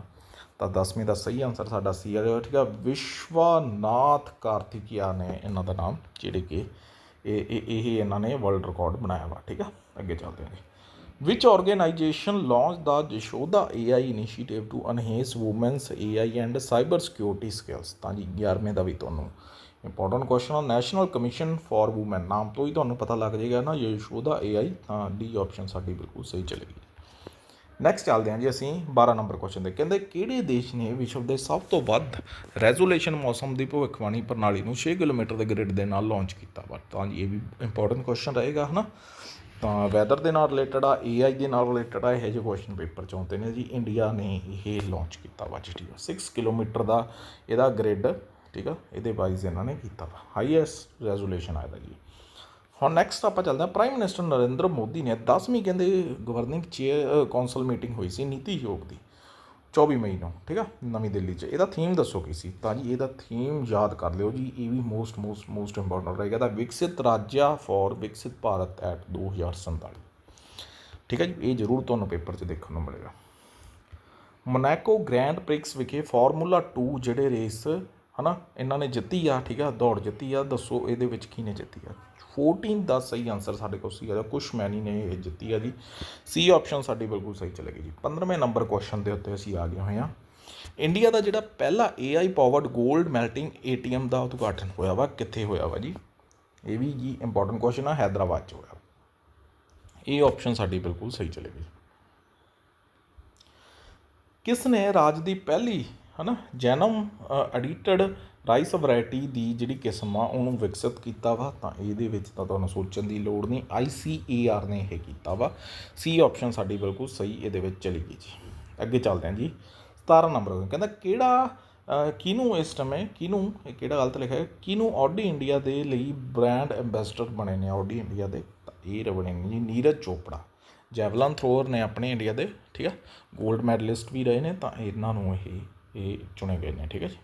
ਤਾਂ 10ਵੀਂ ਦਾ ਸਹੀ ਆਨਸਰ ਸਾਡਾ ਸੀ ਆ, ਠੀਕ ਆ, ਵਿਸ਼ਵਾਨਾਥ ਕਾਰਤਿਕਿਆ ਨੇ ਇਹਨਾਂ ਦਾ ਨਾਮ, ਜਿਹੜੇ ਕਿ ਇਹ ਇਹ ਇਹ ਇਹਨਾਂ ਨੇ ਵਰਲਡ ਰਿਕਾਰਡ ਬਣਾਇਆ ਵਾ, ਠੀਕ ਆ। ਅੱਗੇ ਚੱਲਦੇ ਹਾਂ ਜੀ। Which organization launched the Jashoda AI initiative to enhance women's AI and cyber security skills? ਤਾਂ ਜੀ 11ਵੇਂ ਦਾ ਵੀ ਤੁਹਾਨੂੰ ਇੰਪੋਰਟੈਂਟ ਕੁਐਸਚਨ ਆ। ਨੈਸ਼ਨਲ ਕਮਿਸ਼ਨ ਫਾਰ ਔਮਨ ਨਾਮ ਤੋਂ ਹੀ ਤੁਹਾਨੂੰ ਪਤਾ ਲੱਗ ਜਾਏਗਾ ਨਾ ਯਸ਼ੋਦਾ AI ਤਾਂ ਡੀ ਆਪਸ਼ਨ ਸਾਡੀ ਬਿਲਕੁਲ ਸਹੀ ਚਲੇਗੀ। ਨੈਕਸਟ ਚੱਲਦੇ ਹਾਂ ਜੀ ਅਸੀਂ 12 ਨੰਬਰ ਕੁਐਸਚਨ ਦੇ ਕਹਿੰਦੇ ਕਿਹੜੇ ਦੇਸ਼ ਨੇ ਵਿਸ਼ਵ ਦੇ ਸਭ ਤੋਂ ਵੱਧ ਰੈਜ਼ੋਲੂਸ਼ਨ ਮੌਸਮ ਦੀ ਭਵਿੱਖਬਾਣੀ ਪ੍ਰਣਾਲੀ ਨੂੰ 6 ਕਿਲੋਮੀਟਰ ਦੇ ਗ੍ਰਿਡ ਦੇ ਨਾਲ ਲਾਂਚ ਕੀਤਾ? ਵਾ ਤਾਂ ਜੀ ਇਹ ਵੀ ਇੰਪੋਰਟੈਂਟ ਕੁਐਸਚਨ ਰਹੇਗਾ, ਹਨਾ? ਤਾਂ ਵੈਦਰ ਦੇ ਨਾਲ ਰਿਲੇਟਡ ਆ AI ਦੇ ਨਾਲ ਰਿਲੇਟਡ ਆ, ਇਹੋ ਜਿਹੇ ਕੁਐਸਚਨ ਪੇਪਰ ਚ ਆਉਂਦੇ ਨੇ ਜੀ ਇੰਡੀਆ ਨੇ ਇਹ ਲਾਂਚ ਕੀਤਾ ਵਾ ਜੀ, ਠੀਕ ਆ। 6 ਕਿਲੋਮੀਟਰ ਦਾ ਇਹਦਾ ਗ੍ਰਿਡ ਠੀਕ ਆ, ਇਹਦੇ ਵਾਈਜ਼ ਇਹਨਾਂ ਨੇ ਕੀਤਾ ਵਾ। ਹਾਈਐਸਟ ਰੈਜ਼ੋਲੂਸ਼ਨ ਆਇਆ ਜੀ। ਹੁਣ ਨੈਕਸਟ ਆਪਾਂ ਚੱਲਦੇ ਹਾਂ ਪ੍ਰਾਈਮ ਮਿਨਿਸਟਰ ਨਰਿੰਦਰ ਮੋਦੀ ਨੇ 10ਵੀਂ ਕਹਿੰਦੇ ਗਵਰਨਿੰਗ ਚੇਅਰ ਕੌਂਸਲ ਮੀਟਿੰਗ ਹੋਈ ਸੀ ਨੀਤੀ ਆਯੋਗ ਦੀ। 24 ਮਈ ਨੂੰ, ਠੀਕ ਆ? ਨਵੀਂ ਦਿੱਲੀ 'ਚ। ਇਹਦਾ ਥੀਮ ਦੱਸੋ ਕੀ ਸੀ? ਤਾਂ ਜੀ ਇਹਦਾ ਥੀਮ ਯਾਦ ਕਰ ਲਿਓ ਜੀ, ਇਹ ਵੀ ਮੋਸਟ ਮੋਸਟ ਮੋਸਟ ਇੰਪੋਰਟੈਂਟ ਰਹੇਗਾ ਤਾਂ ਵਿਕਸਿਤ ਰਾਜਿਆ ਫॉर ਵਿਕਸਿਤ ਭਾਰਤ ਐਟ 2047 ਠੀਕ ਹੈ ਜੀ? ਇਹ ਜ਼ਰੂਰ ਤੁਹਾਨੂੰ ਪੇਪਰ 'ਚ ਦੇਖਣ ਨੂੰ ਮਿਲੇਗਾ। ਮੋਨੈਕੋ ਗ੍ਰੈਂਡ ਪ੍ਰਿਕਸ ਵਿਖੇ ਫਾਰਮੂਲਾ 2 ਜਿਹੜੇ ਰੇਸ ਹਨਾ? ਇਹਨਾਂ ਨੇ ਜਿੱਤੀ ਆ, ਠੀਕ ਆ? ਦੌੜ ਜਿੱਤੀ ਆ। ਦੱਸੋ ਇਹਦੇ ਵਿੱਚ ਕਿਹਨੇ ਜਿੱਤੀ ਆ? 14 ਦਾ ਸਹੀ ਆਨਸਰ ਸਾਡੇ ਕੋਲ ਸੀ ਆ ਕੁਛ ਮੈਨੀ ਨੇ ਇਹ ਜਿੱਤੀ ਆ ਜੀ। ਸੀ ਆਪਸ਼ਨ ਸਾਡੀ ਬਿਲਕੁਲ ਸਹੀ ਚਲੇਗੀ ਜੀ। 15ਵੇਂ ਨੰਬਰ ਕੁਐਸਚਨ ਦੇ ਉੱਤੇ ਅਸੀਂ ਆ ਗਏ ਹੋਏ ਆ ਇੰਡੀਆ ਦਾ ਜਿਹੜਾ ਪਹਿਲਾ AI ਪਾਵਰਡ 골ਡ ਮੈਲਟਿੰਗ ATM ਦਾ ਉਦਘਾਟਨ ਹੋਇਆ ਵਾ, ਕਿੱਥੇ ਹੋਇਆ ਵਾ ਜੀ? ਇਹ ਵੀ ਜੀ ਇੰਪੋਰਟੈਂਟ ਕੁਐਸਚਨ ਆ, ਹੈਦਰਾਬਾਦ 'ਚ ਹੋਇਆ। ਇਹ ਆਪਸ਼ਨ ਸਾਡੀ ਬਿਲਕੁਲ ਸਹੀ ਚਲੇਗੀ ਕਿਸ ਨੇ ਰਾਜ ਦੀ ਪਹਿਲੀ, ਹਨਾ, ਜੈਨਮ ਐਡੀਟਡ ਰਾਈਸ ਵੈਰਾਈਟੀ ਦੀ ਜਿਹੜੀ ਕਿਸਮ ਆ ਉਹਨੂੰ ਵਿਕਸਿਤ ਕੀਤਾ ਵਾ ਤਾਂ ਇਹਦੇ ਵਿੱਚ ਤਾਂ ਤੁਹਾਨੂੰ ਸੋਚਣ ਦੀ ਲੋੜ ਨਹੀਂ ICAR ਨੇ ਇਹ ਕੀਤਾ ਵਾ। ਸੀ ਆਪਸ਼ਨ ਸਾਡੀ ਬਿਲਕੁਲ ਸਹੀ ਇਹਦੇ ਵਿੱਚ ਚਲੀ ਗਈ ਜੀ। ਅੱਗੇ ਚੱਲਦੇ ਹਾਂ ਜੀ। 17 ਨੰਬਰ ਕਹਿੰਦਾ ਕਿਹੜਾ ਅ, ਕਿਹਨੂੰ ਇਸ ਸਮੇਂ ਕਿਹਨੂੰ ਇਹ ਕਿਹੜਾ ਗਲਤ ਲਿਖਿਆ ਹੈ? ਕਿਹਨੂੰ ਆਡੀ ਇੰਡੀਆ ਦੇ ਲਈ ਬ੍ਰਾਂਡ ਐਂਬੈਸਡਰ ਬਣੇ ਨੇ ਆਡੀ ਇੰਡੀਆ ਦੇ? ਤਾਂ ਇਹ ਬਣੇ ਨੇ ਜੀ ਨੀਰਜ ਚੋਪੜਾ। ਜੈਵਲਨ ਥਰੋਅਰ ਨੇ ਆਪਣੇ ਇੰਡੀਆ ਦੇ ਠੀਕ ਆ? 골ਡ ਮੈਡਲਿਸਟ ਵੀ ਰਹੇ ਨੇ ਤਾਂ ਇਹਨਾਂ ਨੂੰ ਇਹ ਇਹ ਚੁਣੇ ਗਏ ਨੇ ਠੀਕ ਹੈ ਜੀ?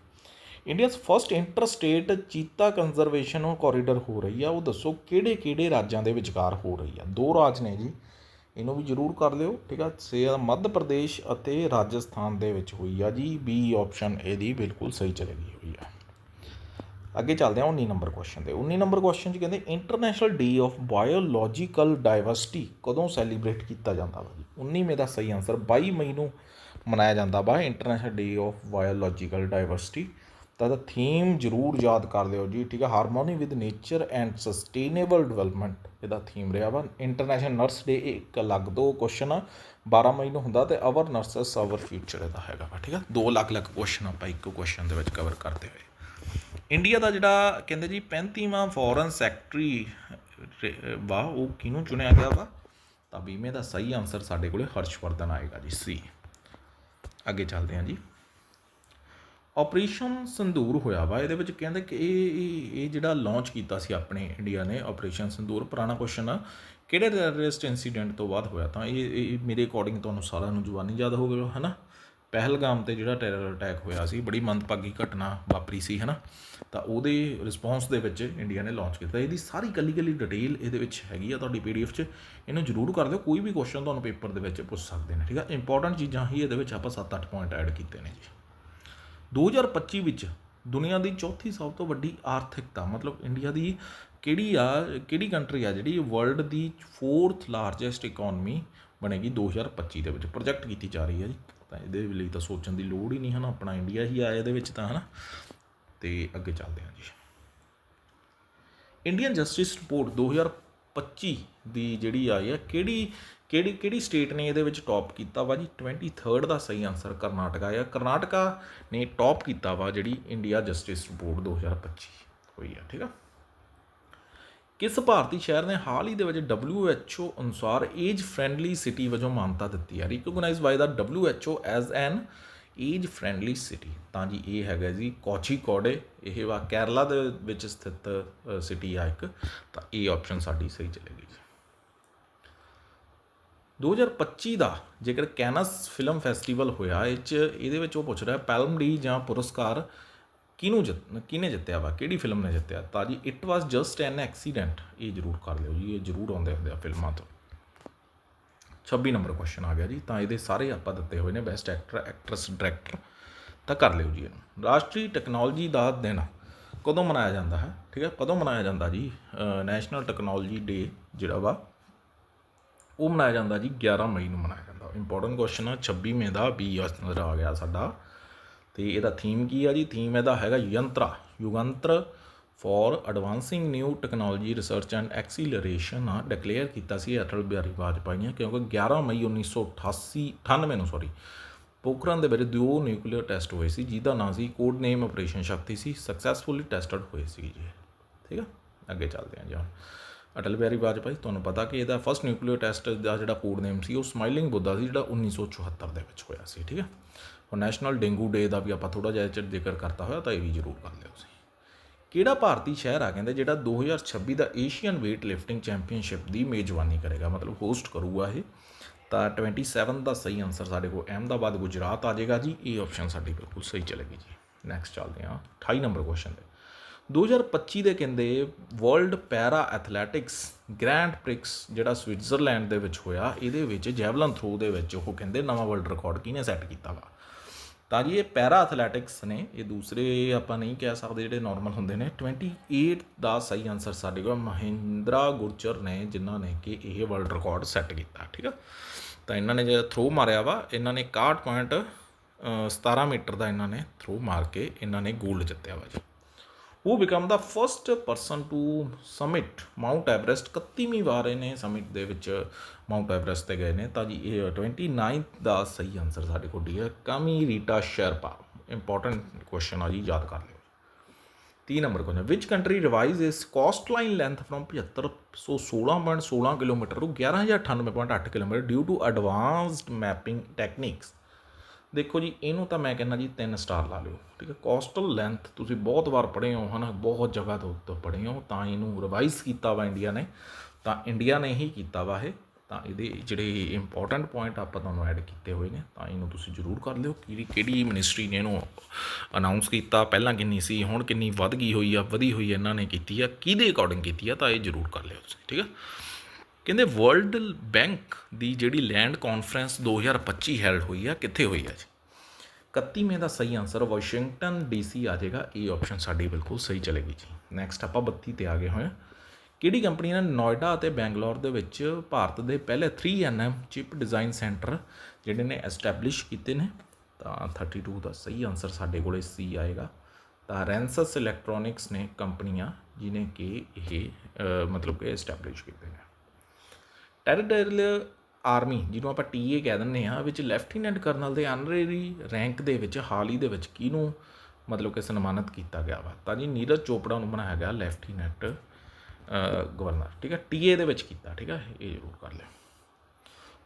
India's first inter state cheetah conservation corridor ਹੋ ਰਹੀ ਆ। ਉਹ ਦੱਸੋ ਕਿਹੜੇ ਕਿਹੜੇ ਰਾਜਾਂ ਦੇ ਵਿਚਕਾਰ ਹੋ ਰਹੀ ਆ? ਦੋ ਰਾਜ ਨੇ ਜੀ। ਇਹਨੂੰ ਵੀ ਜ਼ਰੂਰ ਕਰ ਲਿਓ, ਠੀਕ ਆ? ਸੇ ਮੱਧ ਪ੍ਰਦੇਸ਼ ਅਤੇ ਰਾਜਸਥਾਨ ਦੇ ਵਿੱਚ ਹੋਈ ਆ ਜੀ। ਬੀ ਆਪਸ਼ਨ ਇਹਦੀ ਬਿਲਕੁਲ ਸਹੀ ਚਲੇ ਗਈ ਹੋਈ ਆ। ਅੱਗੇ ਚੱਲਦੇ ਹਾਂ 19 ਨੰਬਰ ਕੁਐਸਚਨ ਤੇ। 19 ਨੰਬਰ ਕੁਐਸਚਨ 'ਚ ਕਹਿੰਦੇ International Day of Biological Diversity ਕਦੋਂ ਸੈਲੀਬ੍ਰੇਟ ਕੀਤਾ ਜਾਂਦਾ ਵਾ ਜੀ? 19ਵੇਂ ਦਾ ਸਹੀ ਆਨਸਰ 22 ਮਈ ਨੂੰ ਮਨਾਇਆ ਜਾਂਦਾ ਵਾ। International Day of Biological Diversity ਤਾਂ ਦਾ ਥੀਮ ਜ਼ਰੂਰ ਯਾਦ ਕਰ ਲਿਓ ਜੀ, ਠੀਕ ਹੈ? Harmony with nature and sustainable development ਇਹਦਾ ਥੀਮ ਰਿਹਾ ਵਾ। ਇੰਟਰਨੈਸ਼ਨਲ ਨਰਸ ਡੇ ਇੱਕ ਅਲੱਗ ਦੋ ਕੁਐਸਚਨ ਆ। 12 ਮਈ ਨੂੰ ਹੁੰਦਾ ਤੇ ਅਵਰ ਨਰਸਸ ਅਵਰ ਫਿਊਚਰ ਇਹਦਾ ਹੈਗਾ ਵਾ, ਠੀਕ ਆ? ਦੋ ਅਲੱਗ ਅਲੱਗ ਕੁਐਸਚਨ ਆਪਾਂ ਇੱਕ ਕੁਐਸਚਨ ਦੇ ਵਿੱਚ ਕਵਰ ਕਰਦੇ ਹੋਏ। ਇੰਡੀਆ ਦਾ ਜਿਹੜਾ ਕਹਿੰਦੇ ਜੀ 35ਵਾਂ ਫੋਰਨ ਸੈਕਟਰੀ ਵਾ, ਉਹ ਕਿਹਨੂੰ ਚੁਣਿਆ ਗਿਆ ਵਾ? ਤਾਂ ਬੀਮੇ ਦਾ ਸਹੀ ਆਨਸਰ ਸਾਡੇ ਕੋਲੇ ਹਰਸ਼ਵਰਧਨ ਆਏਗਾ ਜੀ ਸੀ ਅੱਗੇ ਚੱਲਦੇ ਹਾਂ ਜੀ। ਆਪਰੇਸ਼ਨ ਸੰਦੂਰ ਹੋਇਆ ਵਾ, ਇਹਦੇ ਵਿੱਚ ਕਹਿੰਦੇ ਕਿ ਇਹ, ਇਹ- ਜਿਹੜਾ ਲਾਂਚ ਕੀਤਾ ਸੀ ਆਪਣੇ ਇੰਡੀਆ ਨੇ ਆਪਰੇਸ਼ਨ ਸੰਦੂਰ ਪੁਰਾਣਾ ਕੁਐਸਚਨ ਆ। ਕਿਹੜੇ ਟੈਰਰਿਸਟ ਇਨਸੀਡੈਂਟ ਤੋਂ ਬਾਅਦ ਹੋਇਆ? ਤਾਂ ਇਹ ਮੇਰੇ ਅਕੋਰਡਿੰਗ ਤੁਹਾਨੂੰ ਸਾਰਿਆਂ ਨੂੰ ਜ਼ੁਬਾਨੀ ਯਾਦ ਹੋ ਗਿਆ ਹਨਾ? ਪਹਿਲਗਾਮ ਤੇ ਜਿਹੜਾ ਟੈਰਰ ਅਟੈਕ ਹੋਇਆ ਸੀ, ਬੜੀ ਮੰਦਭਾਗੀ ਘਟਨਾ ਵਾਪਰੀ ਸੀ, ਹਨਾ? ਤਾਂ ਉਹਦੇ ਰਿਸਪੌਂਸ ਦੇ ਵਿੱਚ ਇੰਡੀਆ ਨੇ ਲਾਂਚ ਕੀਤਾ। ਇਹਦੀ ਸਾਰੀ ਕੱਲੀ ਕੱਲੀ ਡਿਟੇਲ ਇਹਦੇ ਵਿੱਚ ਹੈਗੀ ਆ ਤੁਹਾਡੀ ਪੀਡੀਐਫ 'ਚ। ਇਹਨੂੰ ਜ਼ਰੂਰ ਕਰ ਦਿਓ, ਕੋਈ ਵੀ ਕੁਐਸਚਨ ਤੁਹਾਨੂੰ ਪੇਪਰ ਦੇ ਵਿੱਚ ਪੁੱਛ ਸਕਦੇ ਨੇ, ਠੀਕ ਆ? ਇੰਪੋਰਟੈਂਟ ਚੀਜ਼ਾਂ ਹੀ ਇਹਦੇ ਵਿੱਚ ਆਪਾਂ 7-8 ਪੁਆਇੰਟ ਐਡ ਕੀਤੇ ਨੇ ਜੀ। 2025 ਵਿੱਚ ਦੁਨੀਆ ਦੀ ਚੌਥੀ ਸਭ ਤੋਂ ਵੱਡੀ ਆਰਥਿਕਤਾ, ਮਤਲਬ ਇੰਡੀਆ ਦੀ ਕਿਹੜੀ ਆ, ਕਿਹੜੀ ਕੰਟਰੀ ਆ ਜਿਹੜੀ ਵਰਲਡ ਦੀ ਫੋਰਥ ਲਾਰਜੈਸਟ ਇਕਨੋਮੀ ਬਣੇਗੀ 2025 ਦੇ ਵਿੱਚ ਪ੍ਰੋਜੈਕਟ ਕੀਤੀ ਜਾ ਰਹੀ ਹੈ ਜੀ। ਤਾਂ ਇਹਦੇ ਲਈ ਤਾਂ ਸੋਚਣ ਦੀ ਲੋੜ ਹੀ ਨਹੀਂ ਹੈ ਨਾ ਆਪਣਾ ਇੰਡੀਆ ਹੀ ਆਇਆ ਇਹਦੇ ਵਿੱਚ ਤਾਂ ਹਨਾ। ਤੇ ਅੱਗੇ ਚੱਲਦੇ ਹਾਂ ਜੀ। ਇੰਡੀਅਨ ਜਸਟਿਸ ਰਿਪੋਰਟ 2025 ਦੀ ਜਿਹੜੀ ਆਈ ਹੈ, ਕਿਹੜੀ ਕਿਹੜੀ ਕਿਹੜੀ ਸਟੇਟ ਨੇ ਇਹਦੇ ਵਿੱਚ ਟੌਪ ਕੀਤਾ ਵਾ ਜੀ? 23rd ਦਾ ਸਹੀ ਆਨਸਰ ਕਰਨਾਟਕਾ ਆ। ਕਰਨਾਟਕਾ ਨੇ ਟੌਪ ਕੀਤਾ ਵਾ ਜਿਹੜੀ ਇੰਡੀਆ ਜਸਟਿਸ ਰਿਪੋਰਟ 2025 ਹੋਈ ਆ ਠੀਕ ਆ? ਕਿਸ ਭਾਰਤੀ ਸ਼ਹਿਰ ਨੇ ਹਾਲ ਹੀ ਦੇ ਵਿੱਚ WHO ਅਨੁਸਾਰ ਏਜ ਫ੍ਰੈਂਡਲੀ ਸਿਟੀ ਵਜੋਂ ਮਾਨਤਾ ਦਿੱਤੀ ਹੈ recognised by the WHO as an age friendly city ਤਾਂ ਜੀ ਇਹ ਹੈਗਾ ਜੀ ਕੋਚੀਕੋਡੇ। ਇਹ ਵਾ ਕੇਰਲਾ ਦੇ ਵਿੱਚ ਸਥਿਤ ਸਿਟੀ ਆ ਇੱਕ। ਤਾਂ ਇਹ ਆਪਸ਼ਨ ਸਾਡੀ ਸਹੀ ਚਲੇਗੀ ਜੀ। 2025 ਦਾ ਜੇਕਰ ਕੈਨਸ ਫਿਲਮ ਫੈਸਟੀਵਲ ਹੋਇਆ, ਇਹ ਚ ਇਹਦੇ ਵਿੱਚ ਉਹ ਪੁੱਛ ਰਿਹਾ, ਪੈਲਮ ਡੀ ਜਾਂ ਪੁਰਸਕਾਰ ਕਿਹਨੂੰ ਜਿੱਤ, ਕਿਹਨੇ ਜਿੱਤਿਆ ਵਾ? ਕਿਹੜੀ ਫਿਲਮ ਨੇ ਜਿੱਤਿਆ? ਤਾਂ ਜੀ it was just an accident ਇਹ ਜ਼ਰੂਰ ਕਰ ਲਿਓ ਜੀ, ਇਹ ਜ਼ਰੂਰ ਆਉਂਦੇ ਹੁੰਦੇ ਆ ਫਿਲਮਾਂ ਤੋਂ। 26 ਨੰਬਰ ਕੁਐਸਚਨ ਆ ਗਿਆ ਜੀ, ਤਾਂ ਇਹਦੇ ਸਾਰੇ ਆਪਾਂ ਦਿੱਤੇ ਹੋਏ ਨੇ ਬੈਸਟ ਐਕਟਰ ਐਕਟਰਸ ਡਾਇਰੈਕਟਰ ਤਾਂ ਕਰ ਲਿਓ ਜੀ ਇਹਨੂੰ। ਰਾਸ਼ਟਰੀ ਟੈਕਨੋਲੋਜੀ ਦਾ ਦਿਨ ਕਦੋਂ ਮਨਾਇਆ ਜਾਂਦਾ ਹੈ? ਠੀਕ ਹੈ, ਕਦੋਂ ਮਨਾਇਆ ਜਾਂਦਾ ਜੀ? ਨੈਸ਼ਨਲ ਟੈਕਨੋਲੋਜੀ ਡੇ ਜਿਹੜਾ ਵਾ ਉਹ ਮਨਾਇਆ ਜਾਂਦਾ ਜੀ 11 ਮਈ ਨੂੰ ਮਨਾਇਆ ਜਾਂਦਾ। ਇੰਪੋਰਟੈਂਟ ਕੁਐਸਚਨ ਆ 26 ਮਈ ਦਾ ਬੀ ਨਜ਼ਰ ਆ ਗਿਆ ਸਾਡਾ। ਤੇ ਇਹਦਾ ਥੀਮ ਕੀ ਆ ਜੀ? ਥੀਮ ਇਹਦਾ ਹੈਗਾ Yantra. Yugantar for advancing new technology research and acceleration ਆ ਡਿਕਲੇਅਰ ਕੀਤਾ ਸੀ ਅਟਲ ਬਿਹਾਰੀ ਵਾਜਪਾਈ ਨੇ, ਕਿਉਂਕਿ 11 ਮਈ 1988 98 ਨੂੰ ਸੌਰੀ ਪੋਖਰਨ ਦੇ ਵਿੱਚ ਦੋ ਨਿਊਕਲੀਅਰ ਟੈਸਟ ਹੋਏ ਸੀ, ਜਿਹਦਾ ਨਾਮ ਸੀ ਕੋਡ ਨੇਮ ਆਪਰੇਸ਼ਨ ਸ਼ਕਤੀ ਸੀ ਸਕਸੈਸਫੁਲੀ ਟੈਸਟਡ ਹੋਏ ਸੀ ਜੀ ਠੀਕ ਆ? ਅੱਗੇ ਚੱਲਦੇ ਹਾਂ ਜੀ ਹੁਣ। ਅਟਲ ਬਿਹਾਰੀ ਵਾਜਪਾਈ, ਤੁਹਾਨੂੰ ਪਤਾ ਕਿ ਇਹਦਾ ਫਸਟ ਨਿਊਕਲੀਅਰ ਟੈਸਟ ਦਾ ਜਿਹੜਾ ਕੋਡ ਨੇਮ ਸੀ, ਉਹ ਸਮਾਈਲਿੰਗ ਬੁੱਧਾ ਸੀ, ਜਿਹੜਾ 1974 ਦੇ ਵਿੱਚ ਹੋਇਆ ਸੀ, ਠੀਕ ਹੈ? ਹੁਣ ਨੈਸ਼ਨਲ ਡੇਂਗੂ ਡੇ ਦਾ ਵੀ ਆਪਾਂ ਥੋੜਾ ਜਿਹਾ ਚਿਰ ਜ਼ਿਕਰ ਕਰਤਾ ਹੋਇਆ, ਤਾਂ ਇਹ ਵੀ ਜ਼ਰੂਰ ਕਰ ਲਿਓ ਤੁਸੀਂ। ਕਿਹੜਾ ਭਾਰਤੀ ਸ਼ਹਿਰ ਆ ਕਹਿੰਦੇ, ਜਿਹੜਾ 2026 ਦਾ ਏਸ਼ੀਅਨ weight lifting ਚੈਂਪੀਅਨਸ਼ਿਪ ਦੀ ਮੇਜ਼ਬਾਨੀ ਕਰੇਗਾ, ਮਤਲਬ ਹੋਸਟ ਕਰੂਗਾ ਇਹ, ਤਾਂ 27 ਦਾ ਸਹੀ ਆਨਸਰ ਸਾਡੇ ਕੋਲ ਅਹਿਮਦਾਬਾਦ, ਗੁਜਰਾਤ ਆ ਜਾਏਗਾ ਜੀ, ਇਹ ਆਪਸ਼ਨ ਸਾਡੀ ਬਿਲਕੁਲ ਸਹੀ ਚਲੇਗੀ ਜੀ। ਨੈਕਸਟ ਚੱਲਦੇ ਹਾਂ 28 ਨੰਬਰ ਕੁਐਸਚਨ ਤੇ। 2025 ਦੇ ਕਹਿੰਦੇ World Para Athletics Grand Prix ਜਿਹੜਾ ਸਵਿਟਜ਼ਰਲੈਂਡ ਦੇ ਵਿੱਚ ਹੋਇਆ, ਇਹਦੇ ਵਿੱਚ ਜੈਵਲਨ ਥਰੂ ਦੇ ਵਿੱਚ ਉਹ ਕਹਿੰਦੇ ਨਵਾਂ ਵਰਲਡ ਰਿਕਾਰਡ ਕਿਹਨੇ ਸੈੱਟ ਕੀਤਾ ਵਾ। ਤਾਂ ਜੀ ਇਹ ਪੈਰਾ ਐਥਲੈਟਿਕਸ ਨੇ, ਇਹ ਦੂਸਰੇ ਆਪਾਂ ਨਹੀਂ ਕਹਿ ਸਕਦੇ ਜਿਹੜੇ ਨਾਰਮਲ ਹੁੰਦੇ ਨੇ। 28 ਦਾ ਸਹੀ ਆਨਸਰ ਸਾਡੇ ਕੋਲ ਮਹਿੰਦਰਾ ਗੁਰਚਰ ਨੇ, ਜਿਨ੍ਹਾਂ ਨੇ ਕਿ ਇਹ ਵਰਲਡ ਰਿਕਾਰਡ ਸੈੱਟ ਕੀਤਾ, ਠੀਕ ਆ? ਤਾਂ ਇਹਨਾਂ ਨੇ ਜਿਹੜਾ ਥਰੋ ਮਾਰਿਆ ਵਾ, ਇਹਨਾਂ ਨੇ 61 ਪੁਆਇੰਟ 17 ਮੀਟਰ ਦਾ ਇਹਨਾਂ ਨੇ ਥਰੋ ਮਾਰ ਕੇ ਇਹਨਾਂ ਨੇ 골ਡ ਜਿੱਤਿਆ ਵਾ ਜੀ। ਉਹ become the first person to summit Mount Everest 31ਵੀਂ ਵਾਰ ਇਹਨੇ ਸਮਿਟ ਦੇ ਵਿੱਚ ਮਾਊਂਟ ਐਵਰੈਸਟ ਤੇ ਗਏ ਨੇ। ਤਾਂ ਜੀ ਇਹ 29th ਦਾ ਸਹੀ ਆਨਸਰ ਸਾਡੇ ਕੋਲ ਡੀ ਹੈ। ਕਾਮੀ ਰੀਟਾ ਸ਼ਰਪਾ। ਇੰਪੋਰਟੈਂਟ ਕੁਐਸਚਨ ਆ ਜੀ, ਯਾਦ ਕਰ ਲਿਓ। 3 number question which country revise its coastline length from 7516.16 kilometre to 11098.8 kilometre due to advanced mapping techniques ਦੇਖੋ ਜੀ, ਇਹਨੂੰ ਤਾਂ ਮੈਂ ਕਹਿੰਦਾ ਜੀ 3 ਸਟਾਰ ਲਾ ਲਿਓ, ਠੀਕ ਹੈ? ਕੋਸਟਲ ਲੈਂਥ ਤੁਸੀਂ ਬਹੁਤ ਵਾਰ ਪੜ੍ਹੇ ਹੋ, ਹਨਾ? ਬਹੁਤ ਜਗ੍ਹਾ ਤੋਂ ਤੋਂ ਪੜ੍ਹੇ ਹੋ, ਤਾਂ ਇਹਨੂੰ ਰਿਵਾਈਜ਼ ਕੀਤਾ ਵਾ ਇੰਡੀਆ ਨੇ। ਤਾਂ ਇੰਡੀਆ ਨੇ ਹੀ ਕੀਤਾ ਵਾ ਇਹ। ਤਾਂ ਇਹਦੇ ਜਿਹੜੇ ਇੰਪੋਰਟੈਂਟ ਪੁਆਇੰਟ ਆਪਾਂ ਤੁਹਾਨੂੰ ਐਡ ਕੀਤੇ ਹੋਏ ਨੇ, ਤਾਂ ਇਹਨੂੰ ਤੁਸੀਂ ਜ਼ਰੂਰ ਕਰ ਲਿਓ। ਕਿਹੜੀ ਕਿਹੜੀ ਮਿਨਿਸਟਰੀ ਨੇ ਇਹਨੂੰ ਅਨਾਉਂਸ ਕੀਤਾ? ਪਹਿਲਾਂ ਕਿੰਨੀ ਸੀ, ਹੁਣ ਕਿੰਨੀ ਵੱਧ ਗਈ ਹੋਈ ਆ, ਵਧੀ ਹੋਈ ਇਹਨਾਂ ਨੇ ਕੀਤੀ ਆ, ਕਿਹਦੇ ਅਕੋਰਡਿੰਗ ਕੀਤੀ ਆ, ਤਾਂ ਇਹ ਜ਼ਰੂਰ ਕਰ ਲਿਓ ਤੁਸੀਂ, ਠੀਕ ਆ ਕਹਿੰਦੇ ਵਰਲਡ ਬੈਂਕ ਦੀ ਜਿਹੜੀ ਲੈਂਡ ਕਾਨਫਰੰਸ 2025 ਹੈਲਡ ਹੋਈ ਆ, ਕਿੱਥੇ ਹੋਈ ਆ ਜੀ? 31ਵੇਂ ਦਾ ਸਹੀ ਆਨਸਰ ਵਾਸ਼ਿੰਗਟਨ ਡੀਸੀ ਆ ਜਾਏਗਾ, ਇਹ ਆਪਸ਼ਨ ਸਾਡੀ ਬਿਲਕੁਲ ਸਹੀ ਚਲੇਗੀ ਜੀ। ਨੈਕਸਟ ਆਪਾਂ 32 ਤੇ ਆ ਗਏ ਹੋਏ ਹਾਂ ਕਿਹੜੀ ਕੰਪਨੀ ਨੇ ਨੋਇਡਾ ਅਤੇ ਬੈਂਗਲੌਰ ਦੇ ਵਿੱਚ ਭਾਰਤ ਦੇ ਪਹਿਲੇ 3NM ਚਿਪ ਡਿਜ਼ਾਈਨ ਸੈਂਟਰ ਜਿਹੜੇ ਨੇ ਐਸਟੈਬਲਿਸ਼ ਕੀਤੇ ਨੇ? ਤਾਂ 32 ਦਾ ਸਹੀ ਆਨਸਰ ਸਾਡੇ ਕੋਲੇ ਸੀ ਆਏਗਾ। ਤਾਂ ਰੈਂਸਸ ਇਲੈਕਟ੍ਰੋਨਿਕਸ ਨੇ ਕੰਪਨੀਆਂ ਜਿਨੇ ਕਿ ਇਹ ਮਤਲਬ ਕਿ ਐਸਟੈਬਲਿਸ਼ ਕੀਤੇ ਨੇ। ਟੈਰੀਟੋਰੀਅਲ ਆਰਮੀ, ਜਿਹਨੂੰ ਆਪਾਂ ਟੀਏ ਕਹਿ ਦਿੰਦੇ ਆ ਵਿੱਚ ਲੈਫਟੀਨੈਂਟ ਕਰਨਲ ਦੇ ਆਨਰੇਰੀ ਰੈਂਕ ਦੇ ਵਿੱਚ, ਹਾਲ ਹੀ ਦੇ ਵਿੱਚ ਕਿਹਨੂੰ ਮਤਲਬ ਕਿ ਸਨਮਾਨਿਤ ਕੀਤਾ ਗਿਆ ਵਾ? ਤਾਂ ਜੀ ਨੀਰਜ ਚੋਪੜਾ ਨੂੰ ਬਣਾਇਆ ਗਿਆ ਲੈਫਟੀਨੈਂਟ ਗਵਰਨਰ ਠੀਕ ਹੈ? ਟੀਏ ਦੇ ਵਿੱਚ ਕੀਤਾ, ਠੀਕ ਹੈ? ਇਹ ਜ਼ਰੂਰ ਕਰ ਲਿਓ।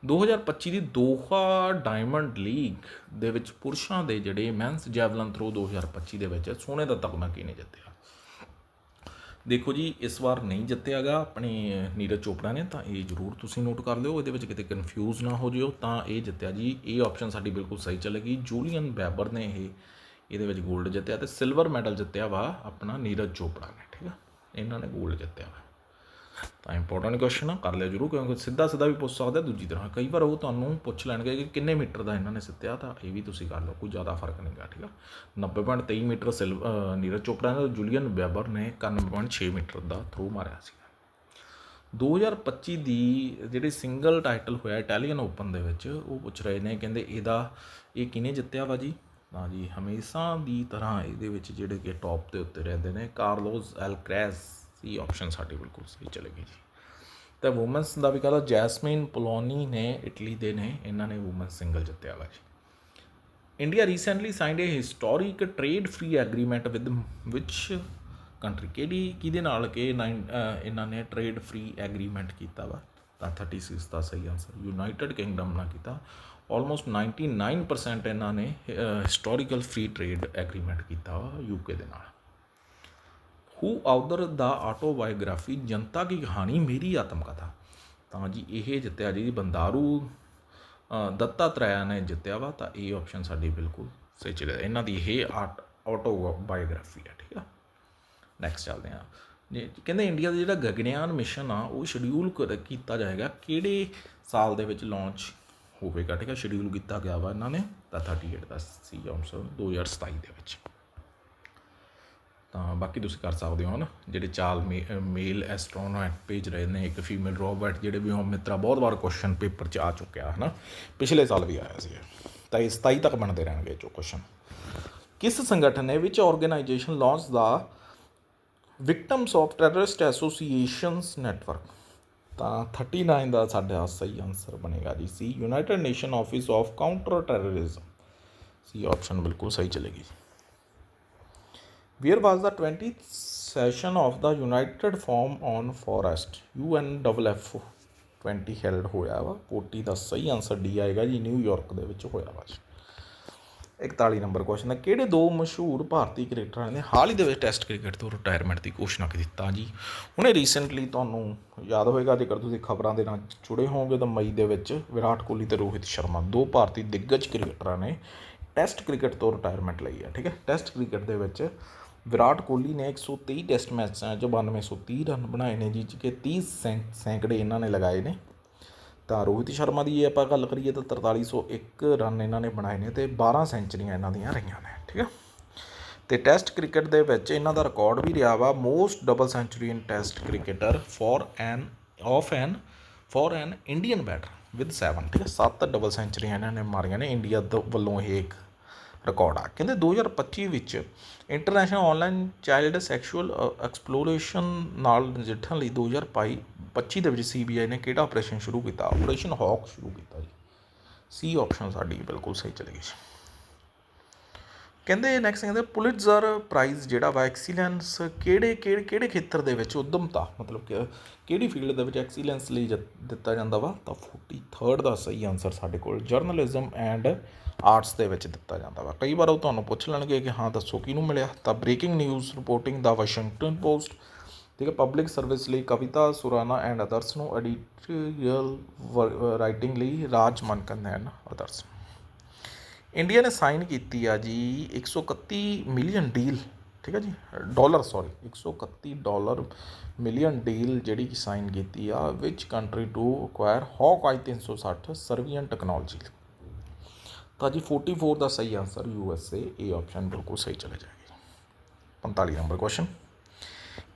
2025 ਦੀ ਦੋਹਾ ਡਾਇਮੰਡ ਲੀਗ ਦੇ ਵਿੱਚ ਪੁਰਸ਼ਾਂ ਦੇ ਜਿਹੜੇ ਮੈਨਸ ਜੈਵਲਨ ਥਰੋ 2025 ਦੇ ਵਿੱਚ, ਸੋਨੇ ਦਾ ਤਗਮਾ ਕਿਹਨੇ ਜਿੱਤਿਆ? ਦੇਖੋ ਜੀ, ਇਸ ਵਾਰ ਨਹੀਂ ਜਿੱਤਿਆਗਾ ਆਪਣੇ ਨੀਰਜ ਚੋਪੜਾ ਨੇ, ਤਾਂ ਇਹ ਜ਼ਰੂਰ ਤੁਸੀਂ ਨੋਟ ਕਰ ਲਿਓ। ਇਹਦੇ ਵਿੱਚ ਕਿਤੇ ਕਨਫਿਊਜ਼ ਨਾ ਹੋ ਜਿਓ, ਤਾਂ ਇਹ ਜਿੱਤਿਆ ਜੀ। ਇਹ ਆਪਸ਼ਨ ਸਾਡੀ ਬਿਲਕੁਲ ਸਹੀ ਚੱਲੇਗੀ। ਜੂਲੀਅਨ ਬੈਬਰ ਨੇ ਇਹ, ਇਹਦੇ ਵਿੱਚ 골ਡ ਜਿੱਤਿਆ ਤੇ ਸਿਲਵਰ ਮੈਡਲ ਜਿੱਤਿਆ ਵਾ ਆਪਣਾ ਨੀਰਜ ਚੋਪੜਾ ਨੇ, ਠੀਕ ਆ? ਇਹਨਾਂ ਨੇ 골ਡ ਜਿੱਤਿਆ ਵਾ। ਤਾਂ ਇੰਪੋਰਟੈਂਟ ਕੁਐਸਚਨ ਆ, ਕਰ ਲਿਆ ਜਰੂਰ, ਕਿਉਂਕਿ ਸਿੱਧਾ ਸਿੱਧਾ ਵੀ ਪੁੱਛ ਸਕਦਾ ਦੂਜੀ ਤਰ੍ਹਾਂ। ਕਈ ਵਾਰ ਉਹ ਤੁਹਾਨੂੰ ਪੁੱਛ ਲੈਣਗੇ ਕਿ ਕਿੰਨੇ ਮੀਟਰ ਦਾ ਇਹਨਾਂ ਨੇ ਸਿੱਤਿਆ, ਤਾਂ ਇਹ ਵੀ ਤੁਸੀਂ ਕਰ ਲਓ, ਕੋਈ ਜ਼ਿਆਦਾ ਫ਼ਰਕ ਨਹੀਂ ਗਾ, ਠੀਕ ਆ? 90.23 ਮੀਟਰ ਸਿਲਵ ਨੀਰਜ ਚੋਪੜਾ ਨੇ, ਜੂਲੀਅਨ ਬੈਬਰ ਨੇ 91.6 ਮੀਟਰ ਦਾ ਥਰੂ ਮਾਰਿਆ ਸੀ 2025 ਦੀ ਜਿਹੜੀ ਸਿੰਗਲ ਟਾਈਟਲ ਹੋਇਆ ਇਟਾਲੀਅਨ ਓਪਨ ਦੇ ਵਿੱਚ, ਉਹ ਪੁੱਛ ਰਹੇ ਨੇ, ਕਹਿੰਦੇ ਇਹਦਾ ਇਹ ਕਿਹਨੇ ਜਿੱਤਿਆ ਵਾ ਜੀ? ਤਾਂ ਜੀ ਹਮੇਸ਼ਾ ਦੀ ਤਰ੍ਹਾਂ ਇਹਦੇ ਵਿੱਚ ਜਿਹੜੇ ਕਿ ਟੌਪ ਦੇ ਉੱਤੇ ਰਹਿੰਦੇ ਨੇ ਕਾਰਲੋਸ ਐਲਕ੍ਰੈਸ ਇਹ ਆਪਸ਼ਨ ਸਾਡੀ ਬਿਲਕੁਲ ਸਹੀ ਚਲੇ ਚਲੇਗੀ ਜੀ। ਤਾਂ ਔਮਨਸ ਦਾ ਵੀ ਕਹਦਾ ਜੈਸਮਿਨ ਪੋਲੋਨੀ ਨੇ, ਇਟਲੀ ਦੇ ਨੇ, ਇਹਨਾਂ ਨੇ ਔਮਨਸ ਸਿੰਗਲ ਜਿੱਤਿਆ ਵਾ ਜੀ। India recently signed a historic trade free agreement with which country ਕਿਹੜੀ, ਕਿਹਦੇ ਨਾਲ ਕਿ ਨਾਈਨ- ਇਹਨਾਂ ਨੇ ਟ੍ਰੇਡ ਫ੍ਰੀ ਐਗਰੀਮੈਂਟ ਕੀਤਾ ਵਾ? ਤਾਂ 36 ਦਾ ਸਹੀ ਆਨਸਰ ਯੂਨਾਈਟਿਡ ਕਿੰਗਡਮ ਨਾਲ ਕੀਤਾ। ਆਲਮੋਸਟ 99% ਇਹਨਾਂ ਨੇ ਹਿਸਟੋਰੀਕਲ ਫ੍ਰੀ ਟ੍ਰੇਡ ਐਗਰੀਮੈਂਟ ਕੀਤਾ ਵਾ ਯੂਕੇ ਦੇ ਨਾਲ। ਹੂ ਆਉਦਰ ਦਾ ਆਟੋਬਾਇਓਗ੍ਰਾਫੀ ਜਨਤਾ ਕੀ ਕਹਾਣੀ, ਮੇਰੀ ਆਤਮ ਕਥਾ ਤਾਂ ਜੀ, ਇਹ ਜਿੱਤਿਆ ਜੀ ਬੰਦਾਰੂ ਦੱਤਾ ਦੱਤਾਤਰੇਆ ਨੇ ਜਿੱਤਿਆ ਵਾ, ਤਾਂ ਇਹ ਆਪਸ਼ਨ ਸਾਡੀ ਬਿਲਕੁਲ ਸਹੀ ਚਲੇ ਇਹਨਾਂ ਦੀ ਇਹ ਆਟੋਬਾਇਓਗ੍ਰਾਫੀ ਆ, ਠੀਕ ਆ? ਨੈਕਸਟ ਚੱਲਦੇ ਆ ਜੀ ਕਹਿੰਦੇ ਇੰਡੀਆ ਦਾ ਜਿਹੜਾ ਗਗਨਯਾਨ ਮਿਸ਼ਨ ਆ, ਉਹ ਸ਼ਡਿਊਲ ਕੀਤਾ ਜਾਏਗਾ, ਕਿਹੜੇ ਸਾਲ ਦੇ ਵਿੱਚ ਲਾਂਚ ਹੋਵੇਗਾ, ਠੀਕ ਆ? ਸ਼ਡਿਊਲ ਕੀਤਾ ਗਿਆ ਵਾ ਇਹਨਾਂ ਨੇ, ਤਾਂ 38 ਦਾ ਸੀ ਆਨਸਰ 2027 ਦੇ ਵਿੱਚ। ਤਾਂ ਬਾਕੀ ਤੁਸੀਂ ਕਰ ਸਕਦੇ ਹੋ ਨਾ, ਜਿਹੜੇ ਚਾਲ ਮੇਲ ਐਸਟ੍ਰੋਨੌਟ ਭੇਜ ਰਹੇ ਨੇ ਇੱਕ ਫੀਮੇਲ ਰੋਬੋਟ ਜਿਹੜੇ ਵੀ ਹੋਮ ਮਿੱਤਰਾ ਬਹੁਤ ਵਾਰ ਕੁਐਸਚਨ ਪੇਪਰ 'ਚ ਆ ਚੁੱਕਿਆ ਹੈ ਨਾ ਪਿਛਲੇ ਸਾਲ ਵੀ ਆਇਆ ਸੀ ਤਾਂ ਇਹ 27 ਤੱਕ ਬਣਦੇ ਰਹਿਣਗੇ ਜੋ ਕੁਐਸਚਨ ਕਿਸ ਸੰਗਠਨ ਨੇ which organisation launch the victims of terrorist associations network ਤਾਂ 39 ਦਾ ਸਾਡਾ ਸਹੀ ਆਨਸਰ ਬਣੇਗਾ ਜੀ, C United Nation Office of Counter Terrorism C option ਬਿਲਕੁਲ ਸਹੀ ਚਲੇਗੀ। Where was the 20th session of the United Forum on Forest. UNFF 20 held ਹੋਇਆ ਵਾ। 40 ਦਾ ਸਹੀ ਆਨਸਰ ਡੀ ਆਏਗਾ ਜੀ ਨਿਊਯਾਰਕ ਦੇ ਵਿੱਚ ਹੋਇਆ ਵਾ ਜੀ। 41 ਨੰਬਰ ਕੁਐਸਚਨ ਹੈ। ਕਿਹੜੇ ਦੋ ਮਸ਼ਹੂਰ ਭਾਰਤੀ ਕ੍ਰਿਕਟਰਾਂ ਨੇ ਹਾਲ ਹੀ ਦੇ ਵਿੱਚ ਟੈਸਟ ਕ੍ਰਿਕਟ ਤੋਂ ਰਿਟਾਇਰਮੈਂਟ ਦੀ ਘੋਸ਼ਣਾ ਕੀਤੀ ਤਾਂ ਜੀ? ਹੁਣੇ ਰੀਸੈਂਟਲੀ ਤੁਹਾਨੂੰ ਯਾਦ ਹੋਏਗਾ, ਜੇਕਰ ਤੁਸੀਂ ਖਬਰਾਂ ਦੇ ਨਾਲ ਜੁੜੇ ਹੋਵੋਗੇ ਤਾਂ ਮਈ ਦੇ ਵਿੱਚ ਵਿਰਾਟ ਕੋਹਲੀ ਤੇ ਰੋਹਿਤ ਸ਼ਰਮਾ, ਦੋ ਭਾਰਤੀ ਦਿੱਗਜ ਕ੍ਰਿਕਟਰਾਂ ਨੇ ਟੈਸਟ ਕ੍ਰਿਕਟ ਤੋਂ ਰਿਟਾਇਰਮੈਂਟ ਲਈ ਹੈ, ਠੀਕ ਹੈ? ਟੈਸਟ ਕ੍ਰਿਕਟ ਦੇ ਵਿੱਚ ਵਿਰਾਟ ਕੋਹਲੀ ਨੇ 123 ਟੈਸਟ ਮੈਚਾਂ 'ਚ 9230 ਰਨ ਬਣਾਏ ਨੇ ਜੀ ਕਿ 30 ਸੈਂ- ਸੈਂਕੜੇ ਇਹਨਾਂ ਨੇ ਲਗਾਏ ਨੇ। ਤਾਂ ਰੋਹਿਤ ਸ਼ਰਮਾ ਦੀ ਜੇ ਆਪਾਂ ਗੱਲ ਕਰੀਏ ਤਾਂ 4301 ਰਨ ਇਹਨਾਂ ਨੇ ਬਣਾਏ ਨੇ ਤੇ 12 ਸੈਂਚਰੀਆਂ ਇਹਨਾਂ ਦੀਆਂ ਰਹੀਆਂ ਨੇ, ਠੀਕ ਹੈ ਤੇ ਟੈਸਟ ਕ੍ਰਿਕਟ ਦੇ ਵਿੱਚ ਇਹਨਾਂ ਦਾ ਰਿਕਾਰਡ ਵੀ ਰਿਹਾ ਵਾ, most double century in test cricketer for an, of an for an Indian batter with 7 ਠੀਕ ਹੈ 7 ਡਬਲ ਸੈਂਚਰੀਆਂ ਇਹਨਾਂ ਨੇ ਮਾਰੀਆਂ ਨੇ, ਇੰਡੀਆ ਤੋਂ ਵੱਲੋਂ ਇਹ ਇੱਕ ਰਿਕਾਰਡ ਆ। ਕਹਿੰਦੇ 2025 ਵਿੱਚ international online child sexual exploration ਨਾਲ ਨਜਿੱਠਣ ਲਈ 2025 25 ਦੇ ਵਿੱਚ ਸੀਬੀਆਈ ਨੇ ਕਿਹੜਾ ਆਪਰੇਸ਼ਨ ਸ਼ੁਰੂ ਕੀਤਾ? ਆਪਰੇਸ਼ਨ ਹੌਕ ਸ਼ੁਰੂ ਕੀਤਾ ਜੀ। ਸੀ ਆਪਸ਼ਨ ਸਾਡੀ ਬਿਲਕੁਲ ਸਹੀ ਚਲੇਗੀ ਜੀ ਕਹਿੰਦੇ ਨੈਕਸਟ ਕਹਿੰਦੇ ਪੁਲਿਟਜ਼ਰ ਪ੍ਰਾਈਜ਼ ਜਿਹੜਾ ਵਾ ਐਕਸੀਲੈਂਸ ਕਿਹੜੇ ਕਿਹੜੇ ਕਿਹੜੇ ਖੇਤਰ ਦੇ ਵਿੱਚ ਉਦਮਤਾ, ਮਤਲਬ ਕਿ ਕਿਹੜੀ ਫੀਲਡ ਦੇ ਵਿੱਚ ਐਕਸੀਲੈਂਸ ਲਈ ਜ- ਦਿੱਤਾ ਜਾਂਦਾ ਵਾ? ਤਾਂ 43rd ਦਾ ਸਹੀ ਆਨਸਰ ਸਾਡੇ ਕੋਲ। ਜਰਨਲਿਜ਼ਮ ਐਂਡ ਆਰਟਸ ਦੇ ਵਿੱਚ ਦਿੱਤਾ ਜਾਂਦਾ ਵਾ। ਕਈ ਵਾਰ ਉਹ ਤੁਹਾਨੂੰ ਪੁੱਛ ਲੈਣਗੇ ਕਿ ਹਾਂ, ਦੱਸੋ ਕਿਹਨੂੰ ਮਿਲਿਆ? ਤਾਂ ਬ੍ਰੇਕਿੰਗ ਨਿਊਜ਼ ਰਿਪੋਰਟਿੰਗ ਦਾ ਵਾਸ਼ਿੰਗਟਨ ਪੋਸਟ ਠੀਕ ਹੈ ਪਬਲਿਕ ਸਰਵਿਸ ਲਈ ਕਵਿਤਾ ਸੁਰਾਨਾ ਐਂਡ ਅਦਰਸ ਨੂੰ ਐਡੀਟੋਰੀਅਲ ਰਾਈਟਿੰਗ ਲਈ Raj Mankad and others India ਨੇ ਸਾਈਨ ਕੀਤੀ ਆ ਜੀ 131 ਮਿਲੀਅਨ ਡੀਲ ਠੀਕ ਹੈ ਜੀ dollar sorry 131 dollar million deal ਜਿਹੜੀ ਕਿ ਸਾਈਨ ਕੀਤੀ ਆ which country to acquire Hawk Eye 360 surveillance technology ਤਾਂ ਜੀ 44 ਦਾ ਸਹੀ answer U S A A option ਬਿਲਕੁਲ ਸਹੀ ਚਲੇ ਜਾਏਗੀ 45 ਨੰਬਰ ਕੁਐਸਚਨ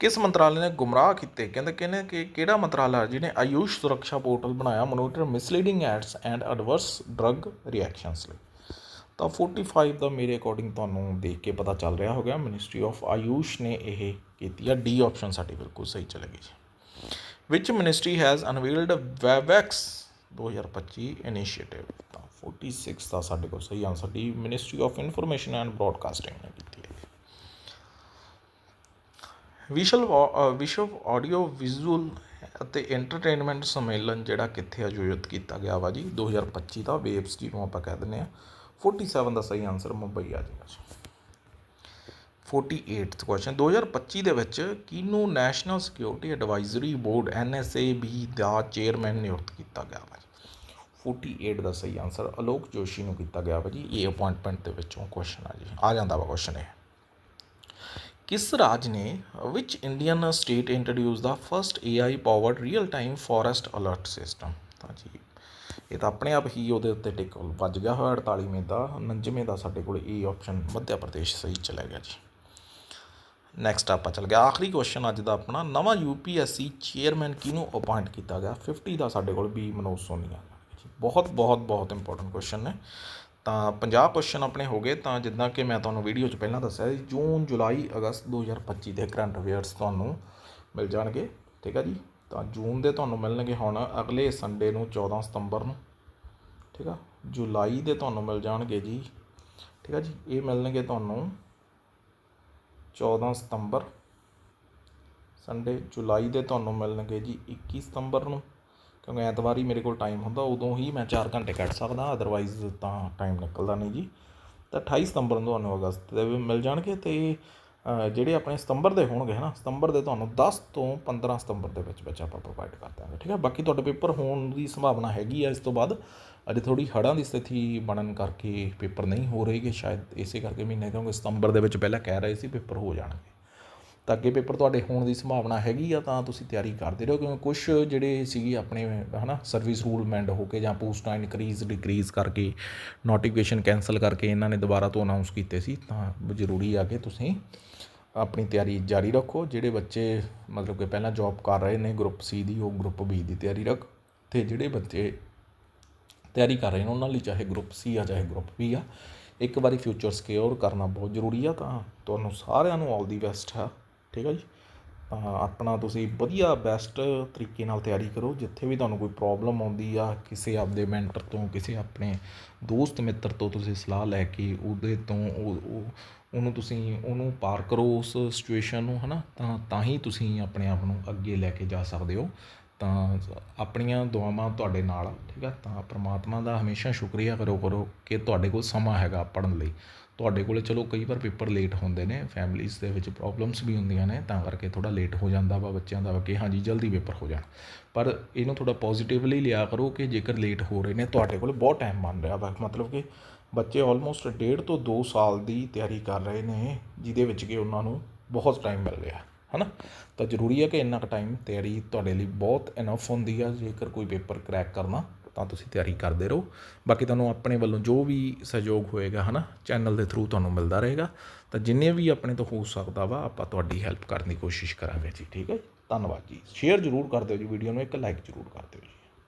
ਕਿਸ ਮੰਤਰਾਲੇ ਨੇ ਗੁੰਮਰਾਹ ਕੀਤੇ? ਕਹਿੰਦੇ ਕਹਿੰਦੇ ਕਿ ਕਿਹੜਾ ਮੰਤਰਾਲਾ ਜਿਹਨੇ ਆਯੂਸ਼ ਸੁਰੱਖਿਆ ਪੋਰਟਲ ਬਣਾਇਆ monitor misleading ads and adverse drug reactions ਲਈ? ਤਾਂ 45 ਦਾ ਮੇਰੇ ਅਕੋਰਡਿੰਗ ਤੁਹਾਨੂੰ ਦੇਖ ਕੇ ਪਤਾ ਚੱਲ ਰਿਹਾ ਹੋਗਾ ਮਿਨਿਸਟਰੀ ਆਫ ਆਯੂਸ਼ ਨੇ ਇਹ ਕੀਤੀ ਆ ਡੀ ਆਪਸ਼ਨ ਸਾਡੀ ਬਿਲਕੁਲ ਸਹੀ ਚਲੇਗੀ ਜੀ। ਵਿਚ ministry has unveiled WAVEX 2025 initiative 46 ਦਾ ਸਾਡੇ ਕੋਲ ਸਹੀ answer D ministry of information and broadcasting ਨੇ ਕੀਤੀ ਹੈ। ਵਿਸ਼ਵ ਵਿਸ਼ਵ ਆਡੀਓ ਵਿਜ਼ੂਅਲ ਅਤੇ ਐਂਟਰਟੇਨਮੈਂਟ ਸੰਮੇਲਨ ਜਿਹੜਾ ਕਿੱਥੇ ਆਯੋਜਿਤ ਕੀਤਾ ਗਿਆ ਵਾ ਜੀ 2025 ਦਾ ਵੇਬਸ ਜੀ ਨੂੰ ਆਪਾਂ ਕਹਿ ਦਿੰਦੇ ਆ 47 ਦਾ ਸਹੀ ਆਨਸਰ ਮੁੰਬਈ ਆ ਜਾਏਗਾ ਜੀ। 48th ਕੁਐਸਚਨ 2025 ਦੇ ਵਿੱਚ ਕਿਹਨੂੰ national security advisory board NSAB ਦਾ ਚੇਅਰਮੈਨ ਨਿਯੁਕਤ ਕੀਤਾ ਗਿਆ ਵਾ ਜੀ? 48 ਦਾ ਸਹੀ ਆਨਸਰ ਅਲੋਕ ਜੋਸ਼ੀ ਨੂੰ ਕੀਤਾ ਗਿਆ ਵਾ ਜੀ। ਇਹ ਅਪਾਇੰਟਮੈਂਟ ਦੇ ਵਿੱਚੋਂ ਕੁਐਸਚਨ ਆ ਜੀ। ਆ ਜਾਂਦਾ ਵਾ ਕੁਐਸਚਨ ਇਹ। ਕਿਸ ਰਾਜ ਨੇ which Indian state introduce the first AI powered real time forest alert system ਤਾਂ ਜੀ, ਇਹ ਤਾਂ ਆਪਣੇ ਆਪ ਹੀ ਉਹਦੇ ਉੱਤੇ ਟਿਕ ਵੱਜ ਗਿਆ ਹੋਇਆ 48ਵੇਂ ਦਾ 49ਵੇਂ ਦਾ ਸਾਡੇ ਕੋਲ ਏ ਆਪਸ਼ਨ ਮੱਧ ਪ੍ਰਦੇਸ਼ ਸਹੀ ਚਲਾ ਗਿਆ ਜੀ। ਨੈਕਸਟ ਆਪਾਂ ਚੱਲ ਗਿਆ ਆਖਰੀ ਕੁਐਸਚਨ ਅੱਜ ਦਾ ਆਪਣਾ। ਨਵਾਂ ਯੂਪੀਐਸਸੀ ਚੇਅਰਮੈਨ ਕਿਹਨੂੰ ਅਪਾਇੰਟ ਕੀਤਾ ਗਿਆ? 50 ਦਾ ਸਾਡੇ ਕੋਲ ਬੀ ਮਨੋਜ ਸੋਨੀਆ। ਬਹੁਤ ਬਹੁਤ ਬਹੁਤ ਇੰਪੋਰਟੈਂਟ ਕੁਐਸਚਨ ਨੇ। ਤਾਂ 50 ਕੁਐਸਚਨ ਆਪਣੇ ਹੋ ਗਏ, ਤਾਂ ਜਿੱਦਾਂ ਕਿ ਮੈਂ ਤੁਹਾਨੂੰ ਵੀਡੀਓ 'ਚ ਪਹਿਲਾਂ ਦੱਸਿਆ ਸੀ, ਜੂਨ, ਜੁਲਾਈ, ਅਗਸਤ 2025 ਦੇ ਕਰੰਟ ਅਫੇਅਰਸ ਤੁਹਾਨੂੰ ਮਿਲ ਜਾਣਗੇ, ਠੀਕ ਹੈ ਜੀ? ਤਾਂ ਜੂਨ ਦੇ ਤੁਹਾਨੂੰ ਮਿਲਣਗੇ ਹੁਣ, ਅਗਲੇ ਸੰਡੇ ਨੂੰ 14 ਸਤੰਬਰ ਨੂੰ, ਠੀਕ ਆ? ਜੁਲਾਈ ਦੇ ਤੁਹਾਨੂੰ ਮਿਲ ਜਾਣਗੇ ਜੀ, ਠੀਕ ਆ ਜੀ? ਇਹ ਮਿਲਣਗੇ ਤੁਹਾਨੂੰ 14 ਸਤੰਬਰ ਸੰਡੇ ਜੁਲਾਈ ਦੇ ਤੁਹਾਨੂੰ ਮਿਲਣਗੇ ਜੀ 21 ਸਤੰਬਰ ਨੂੰ ਕਿਉਂਕਿ ਐਤਵਾਰ ਹੀ ਮੇਰੇ ਕੋਲ ਟਾਈਮ ਹੁੰਦਾ, ਉਦੋਂ ਹੀ ਮੈਂ 4 ਘੰਟੇ ਕੱਢ ਸਕਦਾ ਅਦਰਵਾਈਜ਼ ਤਾਂ ਟਾਈਮ ਨਿਕਲਦਾ ਨਹੀਂ ਜੀ। ਤਾਂ 28 ਸਤੰਬਰ ਨੂੰ ਤੁਹਾਨੂੰ ਅਗਸਤ ਦੇ ਵੀ ਮਿਲ ਜਾਣਗੇ ਤੇ ਜਿਹੜੇ ਆਪਣੇ ਸਤੰਬਰ ਦੇ ਹੋਣਗੇ ਹਨਾ, ਸਤੰਬਰ ਦੇ ਤੁਹਾਨੂੰ 10 ਤੋਂ 15 ਸਤੰਬਰ ਦੇ ਵਿੱਚ ਵਿੱਚ ਆਪਾਂ ਪ੍ਰੋਵਾਈਡ ਕਰ ਦਾਂਗੇ ਠੀਕ ਹੈ? ਬਾਕੀ ਤੁਹਾਡੇ ਪੇਪਰ ਹੋਣ ਦੀ ਸੰਭਾਵਨਾ ਹੈਗੀ ਆ ਇਸ ਤੋਂ ਬਾਅਦ। ਅਜੇ ਥੋੜੀ ਹੜ੍ਹਾਂ ਦੀ ਸਥਿਤੀ ਬਣਨ ਕਰਕੇ ਪੇਪਰ ਨਹੀਂ ਹੋ ਰਹੇਗੇ ਸ਼ਾਇਦ ਇਸੇ ਕਰਕੇ ਮਹੀਨੇ, ਕਿਉਂਕਿ ਸਤੰਬਰ ਦੇ ਵਿੱਚ ਪਹਿਲਾਂ ਕਹਿ ਰਹੇ ਸੀ ਪੇਪਰ ਹੋ ਜਾਣਗੇ। ਤਾਂ ਅੱਗੇ ਪੇਪਰ ਤੁਹਾਡੇ ਹੋਣ ਦੀ ਸੰਭਾਵਨਾ ਹੈਗੀ ਆ, ਤਾਂ ਤੁਸੀਂ ਤਿਆਰੀ ਕਰਦੇ ਰਹੋ, ਕਿਉਂਕਿ ਕੁਝ ਜਿਹੜੇ ਸੀਗੇ ਆਪਣੇ, ਹਨਾ ਸਰਵਿਸ ਰੂਲ ਮੈਂਡ ਹੋ ਕੇ ਜਾਂ ਪੋਸਟਾਂ ਇਨਕਰੀਜ਼ ਡਿਕਰੀਜ਼ ਕਰਕੇ ਨੋਟੀਫਿਕੇਸ਼ਨ ਕੈਨਸਲ ਕਰਕੇ ਇਹਨਾਂ ਨੇ ਦੁਬਾਰਾ ਤੋਂ ਅਨਾਉਂਸ ਕੀਤੇ ਸੀ, ਤਾਂ ਜ਼ਰੂਰੀ ਆ ਕਿ ਤੁਸੀਂ ਆਪਣੀ ਤਿਆਰੀ ਜਾਰੀ ਰੱਖੋ, ਜਿਹੜੇ ਬੱਚੇ ਮਤਲਬ ਕਿ ਪਹਿਲਾਂ ਜੌਬ ਕਰ ਰਹੇ ਨੇ ਗਰੁੱਪ ਸੀ ਦੀ, ਉਹ ਗਰੁੱਪ ਬੀ ਦੀ ਤਿਆਰੀ ਰੱਖ, ਤੇ ਜਿਹੜੇ ਬੱਚੇ ਤਿਆਰੀ ਕਰ ਰਹੇ ਨੇ ਉਹਨਾਂ ਲਈ ਚਾਹੇ ਗਰੁੱਪ ਸੀ ਆ, ਚਾਹੇ ਗਰੁੱਪ ਬੀ ਆ, ਇੱਕ ਵਾਰੀ ਫਿਊਚਰ ਸਿਕਿਉਰ ਕਰਨਾ ਬਹੁਤ ਜ਼ਰੂਰੀ ਆ, ਤਾਂ ਤੁਹਾਨੂੰ ਸਾਰਿਆਂ ਨੂੰ ਆਲ ਦੀ ਬੈਸਟ ਆ। ਠੀਕ ਆ ਜੀ। ਤਾਂ ਆਪਣਾ ਤੁਸੀਂ ਵਧੀਆ ਬੈਸਟ ਤਰੀਕੇ ਨਾਲ ਤਿਆਰੀ ਕਰੋ। ਜਿੱਥੇ ਵੀ ਤੁਹਾਨੂੰ ਕੋਈ ਪ੍ਰੋਬਲਮ ਆਉਂਦੀ ਆ, ਕਿਸੇ ਆਪਦੇ ਮੈਂਟਰ ਤੋਂ, ਕਿਸੇ ਆਪਣੇ ਦੋਸਤ ਮਿੱਤਰ ਤੋਂ ਤੁਸੀਂ ਸਲਾਹ ਲੈ ਕੇ ਉਹਦੇ ਤੋਂ ਉਹ ਉਹਨੂੰ ਤੁਸੀਂ, ਉਹਨੂੰ ਪਾਰ ਕਰੋ ਉਸ ਸਿਚੁਏਸ਼ਨ ਨੂੰ, ਹਨਾ। ਤਾਂ ਤਾਂ ਹੀ ਤੁਸੀਂ ਆਪਣੇ ਆਪ ਨੂੰ ਅੱਗੇ ਲੈ ਕੇ ਜਾ ਸਕਦੇ ਹੋ। ਤਾਂ ਆਪਣੀਆਂ ਦੁਆਵਾਂ ਤੁਹਾਡੇ ਨਾਲ ਆ, ਠੀਕ ਆ? ਤਾਂ ਪਰਮਾਤਮਾ ਦਾ ਹਮੇਸ਼ਾ ਸ਼ੁਕਰੀਆ ਕਰੋ ਕਰੋ ਕਿ ਤੁਹਾਡੇ ਕੋਲ ਸਮਾਂ ਹੈਗਾ ਪੜ੍ਹਨ ਲਈ। ਤੁਹਾਡੇ ਕੋਲ ਚਲੋ ਕਈ ਵਾਰ ਪੇਪਰ ਲੇਟ ਹੁੰਦੇ ਨੇ ਫੈਮਲੀਜ਼ ਦੇ ਵਿੱਚ ਪ੍ਰੋਬਲਮਸ ਵੀ ਹੁੰਦੀਆਂ ਨੇ ਤਾਂ ਕਰਕੇ ਥੋੜਾ ਲੇਟ ਹੋ ਜਾਂਦਾ ਵਾ ਬੱਚਿਆਂ ਦਾ ਕਿ ਹਾਂਜੀ ਜਲਦੀ ਪੇਪਰ ਹੋ ਜਾਣ। ਪਰ ਇਹਨੂੰ ਥੋੜਾ ਪੋਜ਼ਿਟਿਵਲੀ ਲਿਆ ਕਰੋ ਕਿ ਜੇਕਰ ਲੇਟ ਹੋ ਰਹੇ ਨੇ ਤੁਹਾਡੇ ਕੋਲ ਬਹੁਤ ਟਾਈਮ ਬਣ ਰਿਹਾ ਵਾ। ਮਤਲਬ ਕਿ ਬੱਚੇ ਆਲਮੋਸਟ ਡੇਢ ਤੋਂ 2 ਸਾਲ ਦੀ ਤਿਆਰੀ ਕਰ ਰਹੇ ਨੇ ਜਿਹਦੇ ਵਿੱਚ ਕਿ ਉਹਨਾਂ ਨੂੰ ਬਹੁਤ ਟਾਈਮ ਮਿਲ ਰਿਹਾ। ਹੈ ਨਾ ਤਾਂ ਜ਼ਰੂਰੀ ਹੈ ਕਿ ਇੰਨਾ ਕੁ ਟਾਈਮ ਤਿਆਰੀ ਤੁਹਾਡੇ ਲਈ ਬਹੁਤ ਇਨਫ ਹੁੰਦੀ ਆ, ਜੇਕਰ ਕੋਈ ਪੇਪਰ ਕਰੈਕ ਕਰਨਾ, ਤਾਂ ਤੁਸੀਂ ਤਿਆਰੀ ਕਰਦੇ ਰਹੋ। ਬਾਕੀ ਤੁਹਾਨੂੰ ਆਪਣੇ ਵੱਲੋਂ ਜੋ ਵੀ ਸਹਿਯੋਗ ਹੋਏਗਾ ਹਨਾ ਚੈਨਲ ਦੇ ਥਰੂ ਤੁਹਾਨੂੰ ਮਿਲਦਾ ਰਹੇਗਾ। ਤਾਂ ਜਿੰਨੇ ਵੀ ਆਪਣੇ ਤੋਂ ਹੋ ਸਕਦਾ ਵਾ, ਆਪਾਂ ਤੁਹਾਡੀ ਹੈਲਪ ਕਰਨ ਦੀ ਕੋਸ਼ਿਸ਼ ਕਰਾਂਗੇ ਜੀ, ਠੀਕ ਹੈ ਧੰਨਵਾਦ ਜੀ। ਸ਼ੇਅਰ ਜ਼ਰੂਰ ਕਰ ਦਿਓ ਜੀ ਵੀਡੀਓ ਨੂੰ, ਇੱਕ ਲਾਈਕ ਜ਼ਰੂਰ ਕਰ ਦਿਓ ਜੀ।